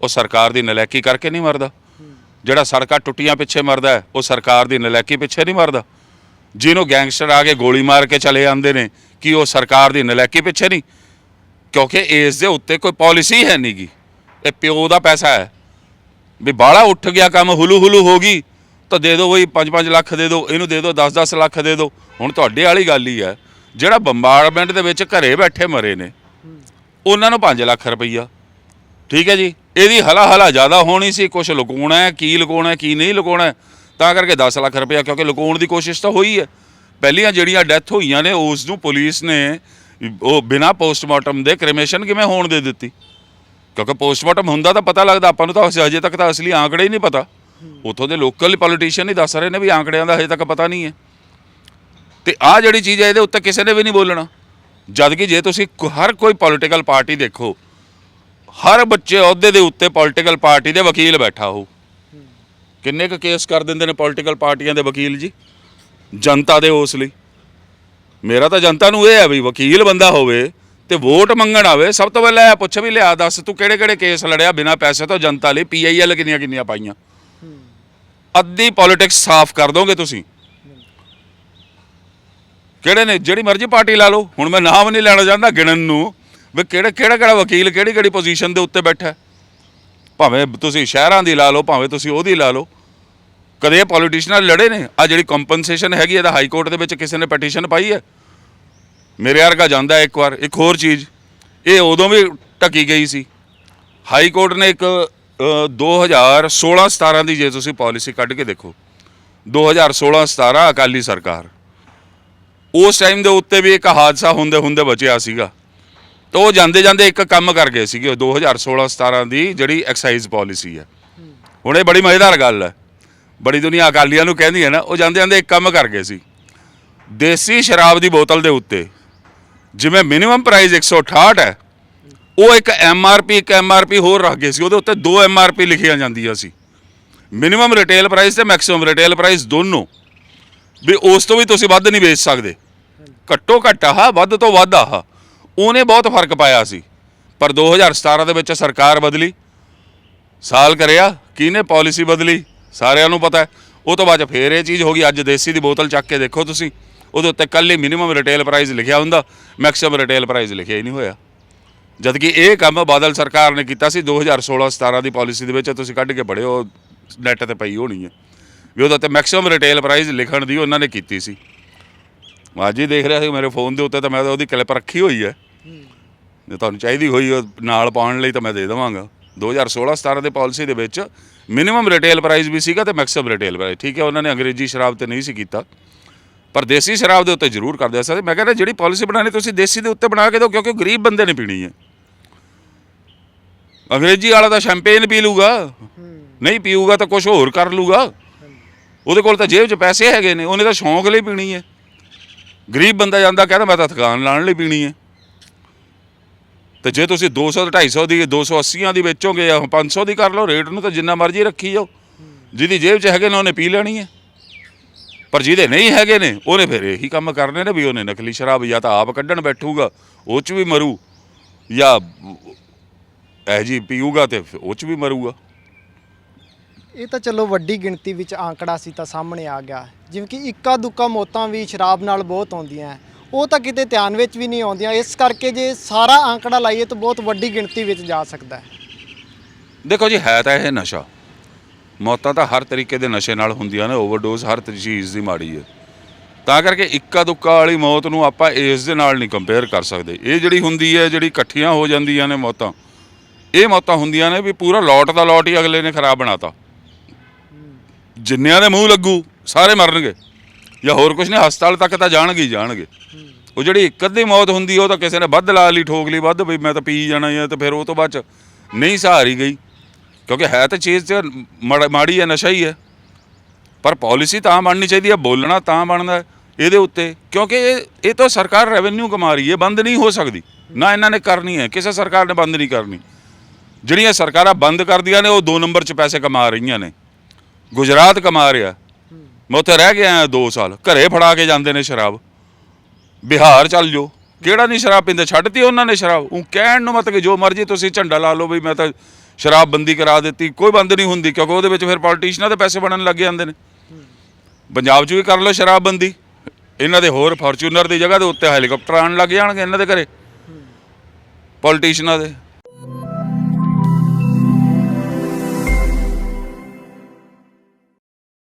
ਉਹ ਸਰਕਾਰ ਦੀ ਨਲਾਇਕੀ ਕਰਕੇ ਨਹੀਂ ਮਰਦਾ। ਜਿਹੜਾ ਸੜਕਾਂ ਟੁੱਟੀਆਂ ਪਿੱਛੇ ਮਰਦਾ ਹੈ, ਉਹ ਸਰਕਾਰ ਦੀ ਨਲਾਇਕੀ ਪਿੱਛੇ ਨਹੀਂ ਮਰਦਾ। ਜਿਹਨੂੰ ਗੈਂਗਸਟਰ ਆ ਕੇ ਗੋਲੀ ਮਾਰ ਕੇ ਚਲੇ ਜਾਂਦੇ ਨੇ, ਕਿ ਉਹ ਸਰਕਾਰ ਦੀ ਨਲਾਇਕੀ ਪਿੱਛੇ ਨਹੀਂ? ਕਿਉਂਕਿ ਇਸ ਦੇ ਉੱਤੇ ਕੋਈ ਪਾਲਿਸੀ ਹੈ ਨਹੀਂਗੀ ਇਹ ਪਿਓ ਦਾ ਪੈਸਾ ਹੈ। ਵੀ ਬਾਹਲਾ ਉੱਠ ਗਿਆ ਕੰਮ ਹੁਲੂ ਹੁਲੂ ਹੋ ਗਈ, ਤਾਂ ਦੇ ਦਿਓ ਬਈ 5-5 ਲੱਖ ਦੇ ਦਿਓ, ਇਹਨੂੰ ਦੇ ਦਿਓ 10-10 ਲੱਖ ਦੇ ਦਿਓ। ਹੁਣ ਤੁਹਾਡੇ ਵਾਲੀ ਗੱਲ ਹੀ ਹੈ, ਜਿਹੜਾ ਬੰਬਾਰਡਮੈਂਟ ਦੇ ਵਿੱਚ ਘਰੇ ਬੈਠੇ ਮਰੇ ਨੇ, ਉਹਨਾਂ ਨੂੰ 5 ਲੱਖ ਰੁਪਈਆ। ਠੀਕ ਹੈ ਜੀ? ਇਹਦੀ ਹਲਾ ਹਲਾ ਜ਼ਿਆਦਾ ਹੋਣੀ ਸੀ ਕੁਝ ਲੁਕਾਉਣਾ ਹੈ ਕੀ ਲੁਕਾਉਣਾ ਹੈ ਕੀ ਨਹੀਂ ਲੁਕਾਉਣਾ ਹੈ, ਤਾਂ ਕਰਕੇ 10 ਲੱਖ ਰੁਪਇਆ ਕਿਉਂਕਿ ਲੁਕਾਉਣ ਦੀ ਕੋਸ਼ਿਸ਼ ਤਾਂ ਹੋਈ ਹੈ। ਪਹਿਲੀਆਂ ਜਿਹੜੀਆਂ ਡੈਥ ਹੋਈਆਂ ਨੇ ਉਸ ਨੂੰ ਪੁਲਿਸ ਨੇ ਉਹ ਬਿਨਾ ਪੋਸਟਮਾਰਟਮ ਦੇ ਕ੍ਰਿਮੇਸ਼ਨ ਕਿਵੇਂ ਹੋਣ ਦੇ ਦਿੱਤੀ? ਕਿਉਂਕਿ ਪੋਸਟਮਾਰਟਮ ਹੁੰਦਾ ਤਾਂ ਪਤਾ ਲੱਗਦਾ ਆਪਾਂ ਨੂੰ ਤਾਂ ਅਜੇ ਤੱਕ ਤਾਂ ਅਸਲੀ ਆંકੜੇ ਹੀ ਨਹੀਂ ਪਤਾ। ਉੱਥੋਂ ਦੇ ਲੋਕਲ ਪੋਲੀਟੀਸ਼ੀਅਨ ਹੀ ਦੱਸ ਰਹੇ ਨੇ ਵੀ ਆંકੜਿਆਂ ਦਾ ਹਜੇ ਤੱਕ ਪਤਾ ਨਹੀਂ ਹੈ। ਤੇ ਆਹ ਜਿਹੜੀ ਚੀਜ਼ ਹੈ ਇਹਦੇ ਉੱਤੇ ਕਿਸੇ ਨੇ ਵੀ ਨਹੀਂ ਬੋਲਣਾ। ਜਦ ਕਿ ਜੇ ਤੁਸੀਂ ਕੋ- ਹਰ ਕੋਈ ਪੋਲੀਟੀਕਲ ਪਾਰਟੀ ਦੇਖੋ ਹਰ ਬੱਚੇ ਅਹੁਦੇ ਦੇ ਉੱਤੇ ਪੋਲੀਟੀਕਲ ਪਾਰਟੀ ਦੇ ਵਕੀਲ ਬੈਠਾ ਹੋ ਕਿੰਨੇ ਕੁ ਕੇਸ ਕਰ ਦਿੰਦੇ ਨੇ ਪੋਲੀਟੀਕਲ ਪਾਰਟੀਆਂ ਦੇ ਵਕੀਲ ਜੀ? ਜਨਤਾ ਦੇ ਉਸ ਲਈ। ਮੇਰਾ ਤਾਂ ਜਨਤਾ ਨੂੰ ਇਹ ਹੈ ਵੀ ਵਕੀਲ ਬੰਦਾ ਹੋਵੇ ਤੇ ਵੋਟ ਮੰਗਣ ਆਵੇ, ਸਭ ਤੋਂ ਪਹਿਲਾਂ ਇਹ ਪੁੱਛ ਵੀ ਲਿਆ, ਦੱਸ ਤੂੰ ਕਿਹੜੇ ਕਿਹੜੇ ਕੇਸ ਲੜਿਆ ਬਿਨਾਂ ਪੈਸੇ ਤੋਂ ਜਨਤਾ ਲਈ? ਪੀਆਈਐਲ ਕਿੰਨੀਆਂ ਕਿੰਨੀਆਂ ਪਾਈਆਂ? ਅੱਧੀ ਪੋਲਿਟਿਕਸ ਸਾਫ਼ ਕਰ ਦੋਗੇ ਤੁਸੀਂ। ਕਿਹੜੇ ਨੇ? ਜਿਹੜੀ ਮਰਜ਼ੀ ਪਾਰਟੀ ਲਾ ਲਓ। ਹੁਣ ਮੈਂ ਨਾਮ ਨਹੀਂ ਲੈਣਾ ਚਾਹੁੰਦਾ ਗਿਣਨ ਨੂੰ। ਵੀ ਕਿਹੜਾ ਕਿਹੜਾ ਕਿਹੜਾ ਵਕੀਲ ਕਿਹੜੀ ਕਿਹੜੀ ਪੋਜੀਸ਼ਨ ਦੇ ਉੱਤੇ ਬੈਠਾ ਭਾਵੇਂ ਤੁਸੀਂ ਸ਼ਹਿਰਾਂ ਦੀ ਲਾ ਲਓ ਭਾਵੇਂ ਤੁਸੀਂ ਉਹਦੀ ਲਾ ਲਓ। ਕਦੇ ਪੋਲੀਟੀਸ਼ੀਅਨ ਲੜੇ ਨੇ? ਆ ਜਿਹੜੀ ਕੰਪਨਸੇਸ਼ਨ ਹੈਗੀ ਇਹਦਾ ਹਾਈ ਕੋਰਟ ਦੇ ਵਿੱਚ ਕਿਸੇ ਨੇ ਪਟੀਸ਼ਨ ਪਾਈ ਹੈ। ਮੇਰੇ ਵਰਗਾ ਜਾਂਦਾ ਇੱਕ ਵਾਰ ਇੱਕ ਹੋਰ ਚੀਜ਼। ਇਹ ਉਦੋਂ ਵੀ ਟਕੀ ਗਈ ਸੀ। ਹਾਈ ਕੋਰਟ ਨੇ ਇੱਕ ਅ, 2016 17 ਦੀ ਜੇ ਤੁਸੀਂ ਪਾਲਿਸੀ ਕੱਢ ਕੇ ਦੇਖੋ। 2016 17 ਅਕਾਲੀ ਸਰਕਾਰ। ਉਸ ਟਾਈਮ ਦੇ ਉੱਤੇ ਵੀ ਇੱਕ ਹਾਦਸਾ ਹੁੰਦੇ ਹੁੰਦੇ ਬਚਿਆ ਸੀਗਾ। ਤਾਂ ਉਹ ਜਾਂਦੇ ਜਾਂਦੇ ਇੱਕ ਕੰਮ ਕਰ ਗਏ ਸੀਗੇ ਉਹ 2016 17 ਦੀ ਜਿਹੜੀ ਐਕਸਾਈਜ਼ ਪਾਲਿਸੀ ਹੈ। ਹੁਣ ਇਹ ਬੜੀ ਮਜ਼ੇਦਾਰ ਗੱਲ ਹੈ। ਬੜੀ ਦੁਨੀਆ ਅਕਾਲੀਆਂ ਨੂੰ ਕਹਿੰਦੀ ਹੈ ਨਾ, ਉਹ ਜਾਂਦੇ ਜਾਂਦੇ ਇੱਕ ਕੰਮ ਕਰ ਗਏ ਸੀ। ਦੇਸੀ ਸ਼ਰਾਬ ਦੀ ਬੋਤਲ ਦੇ ਉੱਤੇ ਜਿਵੇਂ ਮਿਨੀਮਮ ਪ੍ਰਾਈਸ 168 ਹੈ, ਉਹ ਇੱਕ ਐੱਮ ਆਰ ਪੀ ਇੱਕ ਐੱਮ ਆਰ ਪੀ ਹੋਰ ਰੱਖ ਗਏ ਸੀ, ਉਹਦੇ ਉੱਤੇ ਦੋ ਐੱਮ ਆਰ ਪੀ ਲਿਖੀਆਂ ਜਾਂਦੀਆਂ ਸੀ। ਮਿਨੀਮਮ ਰਿਟੇਲ ਪ੍ਰਾਈਸ ਤੇ ਮੈਕਸਿਮਮ ਰਿਟੇਲ ਪ੍ਰਾਈਸ ਦੋਨੋਂ। ਵੀ ਉਸ ਤੋਂ ਵੀ ਤੁਸੀਂ ਵੱਧ ਨਹੀਂ ਵੇਚ ਸਕਦੇ। ਘੱਟੋ ਘੱਟ ਆਹ, ਵੱਧ ਤੋਂ ਵੱਧ ਆਹ। ਉਹਨੇ ਬਹੁਤ ਫ਼ਰਕ ਪਾਇਆ ਸੀ। ਪਰ 2017 ਦੇ ਵਿੱਚ ਸਰਕਾਰ ਬਦਲੀ, ਸਾਲ ਕਰਿਆ, ਕਿਹਨੇ ਪਾਲਿਸੀ ਬਦਲੀ, ਸਾਰਿਆਂ ਨੂੰ ਪਤਾ ਹੈ। ਉਹ ਤੋਂ ਬਾਅਦ 'ਚ ਫੇਰ ਇਹ ਚੀਜ਼ ਹੋ ਗਈ, ਅੱਜ ਦੇਸੀ ਦੀ ਬੋਤਲ ਚੱਕ ਕੇ ਦੇਖੋ ਤੁਸੀਂ, ਉਹਦੇ ਉੱਤੇ ਕੱਲ ਹੀ ਮਿਨੀਮਮ ਰਿਟੇਲ ਪ੍ਰਾਈਸ ਲਿਖਿਆ ਹੁੰਦਾ ਮੈਕਸਿਮਮ ਰਿਟੇਲ ਪ੍ਰਾਈਸ ਲਿਖਿਆ ਹੀ ਨਹੀਂ ਹੋਇਆ। ਜਦਕਿ ਇਹ ਕੰਮ ਬਾਦਲ ਸਰਕਾਰ ਨੇ ਕੀਤਾ ਸੀ 2016-17 ਦੀ ਪਾਲਿਸੀ ਦੇ ਵਿੱਚ ਤੁਸੀਂ ਕੱਢ ਕੇ ਪੜਿਓ ਨੈਟ ਤੇ ਪਈ ਹੋਣੀ ਹੈ। ਵੀ ਉਹਦੇ ਉੱਤੇ ਮੈਕਸਿਮਮ ਰਿਟੇਲ ਪ੍ਰਾਈਸ ਲਿਖਣ ਦੀ ਉਹਨਾਂ ਨੇ ਕੀਤੀ ਸੀ। ਮੈਂ ਅੱਜ ਹੀ ਦੇਖ ਰਿਹਾ ਸੀ ਮੇਰੇ ਫੋਨ ਦੇ ਉੱਤੇ ਤਾਂ ਮੈਂ ਤਾਂ ਉਹਦੀ ਕਲਿੱਪ ਰੱਖੀ ਹੋਈ ਹੈ। ਜੇ ਤੁਹਾਨੂੰ ਚਾਹੀਦੀ ਹੋਈ ਉਹ ਨਾਲ ਪਾਉਣ ਲਈ ਤਾਂ ਮੈਂ ਦੇ ਦੇਵਾਂਗਾ। 2016-17 ਦੇ ਪਾਲਿਸੀ ਦੇ ਵਿੱਚ ਮਿਨੀਮਮ ਰਿਟੇਲ ਪ੍ਰਾਈਸ ਵੀ ਸੀਗਾ ਤੇ ਮੈਕਸਿਮਮ ਰਿਟੇਲ ਪ੍ਰਾਈਸ ਠੀਕ ਹੈ, ਉਹਨਾਂ ਨੇ ਅੰਗਰੇਜ਼ੀ ਸ਼ਰਾਬ ਤੇ ਨਹੀਂ ਸੀ ਕੀਤਾ। ਪਰ ਦੇਸੀ ਸ਼ਰਾਬ ਦੇ ਉੱਤੇ ਜ਼ਰੂਰ ਕਰਦੇ ਸਕਦੇ ਮੈਂ ਕਹਿੰਦਾ ਜਿਹੜੀ ਪਾਲਿਸੀ ਬਣਾਣੀ ਤੁਸੀਂ ਦੇਸੀ ਦੇ ਉੱਤੇ ਬਣਾ ਕੇ ਦਿਓ, ਕਿਉਂਕਿ ਗਰੀਬ ਬੰਦੇ ਨੇ ਪੀਣੀ ਹੈ। ਅੰਗਰੇਜ਼ੀ ਵਾਲਾ ਤਾਂ ਸ਼ੈਂਪੇਨ ਪੀ ਲੂਗਾ ਨਹੀਂ ਪੀਊਗਾ ਤਾਂ ਕੁਝ ਹੋਰ ਕਰ ਲੂਗਾ ਉਹਦੇ ਕੋਲ ਤਾਂ ਜੇਬ 'ਚ ਪੈਸੇ ਹੈਗੇ ਨੇ, ਉਹਨੇ ਤਾਂ ਸ਼ੌਂਕ ਲਈ ਪੀਣੀ ਹੈ। ਗਰੀਬ ਬੰਦਾ ਜਾਂਦਾ, ਕਹਿੰਦਾ ਮੈਂ ਤਾਂ ਥਕਾਨ ਲਾਉਣ ਲਈ ਪੀਣੀ ਹੈ। ਤੇ ਜੇ ਤੁਸੀਂ 200 250 ਦੀ 280 ਦੀ ਵੇਚੋਗੇ ਜਾਂ 500 ਦੀ ਕਰ ਲਓ ਰੇਟ ਨੂੰ, ਤਾਂ ਜਿੰਨਾ ਮਰਜ਼ੀ ਰੱਖੀ ਜਾਓ। ਜਿਹਦੀ ਜੇਬ 'ਚ ਹੈਗੇ ਨੇ, ਉਹਨੇ ਪੀ ਲੈਣੀ ਹੈ। ਪਰ ਜਿਹਦੇ ਨਹੀਂ ਹੈਗੇ ਨੇ, ਉਹਨੇ ਫਿਰ ਇਹੀ ਕੰਮ ਕਰਨੇ ਨੇ ਵੀ ਉਹਨੇ ਨਕਲੀ ਸ਼ਰਾਬ ਜਾਂ ਤਾਂ ਆਪ ਕੱਢਣ ਬੈਠੂਗਾ, ਉਹ 'ਚ ਵੀ ਮਰੂ, ਜਾਂ ਇਹ ਜੀ ਪੀਊਗਾ ਤੇ ਉਹ 'ਚ ਵੀ ਮਰੂਗਾ। ਇਹ ਤਾਂ ਚਲੋ ਵੱਡੀ ਗਿਣਤੀ ਵਿੱਚ ਆંકੜਾ ਸੀ ਤਾਂ ਸਾਹਮਣੇ ਆ ਗਿਆ। ਜਿਵੇਂ ਕਿ ਇੱਕਾ ਦੁੱਕਾ ਮੌਤਾਂ ਵੀ ਸ਼ਰਾਬ ਨਾਲ ਬਹੁਤ ਆਉਂਦੀਆਂ। ਉਹ ਤਾਂ ਕਿਤੇ ਧਿਆਨ ਵਿੱਚ ਵੀ ਨਹੀਂ ਆਉਂਦੀਆਂ। ਇਸ ਕਰਕੇ ਜੇ ਸਾਰਾ ਆંકੜਾ ਲਾਈਏ ਤਾਂ ਬਹੁਤ ਵੱਡੀ ਗਿਣਤੀ ਵਿੱਚ ਜਾ ਸਕਦਾ ਹੈ। ਦੇਖੋ ਜੀ, ਹੈ ਤਾਂ ਇਹ ਨਸ਼ਾ। ਮੌਤਾਂ ਤਾਂ ਹਰ ਤਰੀਕੇ ਦੇ ਨਸ਼ੇ ਨਾਲ ਹੁੰਦੀਆਂ ਨੇ, ਓਵਰਡੋਜ਼ ਹਰ ਚੀਜ਼ ਦੀ ਮਾੜੀ ਹੈ। ਤਾਂ ਕਰਕੇ ਇੱਕਾ ਦੁੱਕਾ ਵਾਲੀ ਮੌਤ ਨੂੰ ਆਪਾਂ ਇਸ ਦੇ ਨਾਲ ਨਹੀਂ ਕੰਪੇਅਰ ਕਰ ਸਕਦੇ। ਇਹ ਜਿਹੜੀ ਹੁੰਦੀ ਹੈ, ਜਿਹੜੀ ਇਕੱਠੀਆਂ ਹੋ ਜਾਂਦੀਆਂ ਨੇ ਮੌਤਾਂ, ਇਹ ਮੌਤਾਂ ਹੁੰਦੀਆਂ ਨੇ ਵੀ ਪੂਰਾ ਲੋਟ ਦਾ ਲੋਟ ਹੀ ਅਗਲੇ ਨੇ ਖਰਾਬ ਬਣਾਤਾ। ਜਿੰਨਿਆਂ ਦੇ ਮੂੰਹ ਲੱਗੂ, ਸਾਰੇ ਮਰਨਗੇ। ਜਾਂ ਹੋਰ ਕੁਝ ਨਹੀਂ ਹਸਪਤਾਲ ਤੱਕ ਤਾਂ ਜਾਣਗੇ ਹੀ ਜਾਣਗੇ। ਉਹ ਜਿਹੜੀ ਇੱਕ ਅੱਧੀ ਮੌਤ ਹੁੰਦੀ ਹੈ, ਉਹ ਤਾਂ ਕਿਸੇ ਨੇ ਵੱਧ ਲਾ ਲਈ ਠੋਕ ਲਈ ਵੱਧ ਵੀ ਮੈਂ ਤਾਂ ਪੀ ਜਾਣਾ ਜਾਂ ਤੇ ਫਿਰ ਉਹ ਤੋਂ ਬਾਅਦ ਚ ਨਹੀਂ ਸਹਾਰੀ ਗਈ। ਕਿਉਂਕਿ ਹੈ ਤਾਂ ਚੀਜ਼ 'ਚ ਮਾੜਾ- ਮਾੜੀ ਹੈ ਨਸ਼ਾ ਹੀ ਹੈ ਪਰ ਪਾਲਿਸੀ ਤਾਂ ਬਣਨੀ ਚਾਹੀਦੀ ਹੈ ਬੋਲਣਾ ਤਾਂ ਬਣਦਾ ਹੈ ਇਹਦੇ ਉੱਤੇ। ਕਿਉਂਕਿ ਇਹ ਇਹ ਤਾਂ ਸਰਕਾਰ ਰੈਵਨਿਊ ਕਮਾ ਰਹੀ ਹੈ ਬੰਦ ਨਹੀਂ ਹੋ ਸਕਦੀ। ਨਾ ਇਹਨਾਂ ਨੇ ਕਰਨੀ ਹੈ ਕਿਸੇ ਸਰਕਾਰ ਨੇ ਬੰਦ ਨਹੀਂ ਕਰਨੀ। ਜਿਹੜੀਆਂ ਸਰਕਾਰਾਂ ਬੰਦ ਕਰਦੀਆਂ ਨੇ ਉਹ ਦੋ ਨੰਬਰ 'ਚ ਪੈਸੇ ਕਮਾ ਰਹੀਆਂ ਨੇ। ਗੁਜਰਾਤ ਕਮਾ ਰਿਹਾ। ਮੈਂ ਉੱਥੇ ਰਹਿ ਗਿਆ 2 ਸਾਲ। ਘਰੇ ਫੜਾ ਕੇ ਜਾਂਦੇ ਨੇ ਸ਼ਰਾਬ। ਬਿਹਾਰ ਚੱਲ ਜਾਓ। ਕਿਹੜਾ ਨਹੀਂ ਸ਼ਰਾਬ ਪੀਂਦਾ? ਛੱਡਤੀ ਉਹਨਾਂ ਨੇ ਸ਼ਰਾਬ। ਉਹ ਕਹਿਣ ਨੂੰ ਮਤਲਬ ਕਿ ਜੋ ਮਰਜ਼ੀ ਤੁਸੀਂ ਝੰਡਾ ਲਾ ਲਓ ਵੀ ਮੈਂ ਤਾਂ ਸ਼ਰਾਬ ਬੰਦੀ ਕਰਾ ਦਿੱਤੀ। ਕੋਈ ਬੰਦ ਨਹੀਂ ਹੁੰਦੀ ਕਿਉਂਕਿ ਉਹਦੇ ਵਿੱਚ ਫਿਰ ਪੋਲੀਟੀਸ਼ੀਅਨਾਂ ਦੇ ਪੈਸੇ ਬਣਨ ਲੱਗ ਜਾਂਦੇ ਨੇ। ਪੰਜਾਬ 'ਚ ਵੀ ਕਰ ਲਓ ਸ਼ਰਾਬ ਬੰਦੀ। ਇਹਨਾਂ ਦੇ ਹੋਰ ਫੋਰਚੂਨਰ ਦੀ ਜਗ੍ਹਾ ਦੇ ਉੱਤੇ ਹੈਲੀਕਾਪਟਰ ਆਉਣ ਲੱਗ ਜਾਣਗੇ ਇਹਨਾਂ ਦੇ ਘਰੇ। ਪੋਲੀਟੀਸ਼ੀਅਨਾਂ ਦੇ।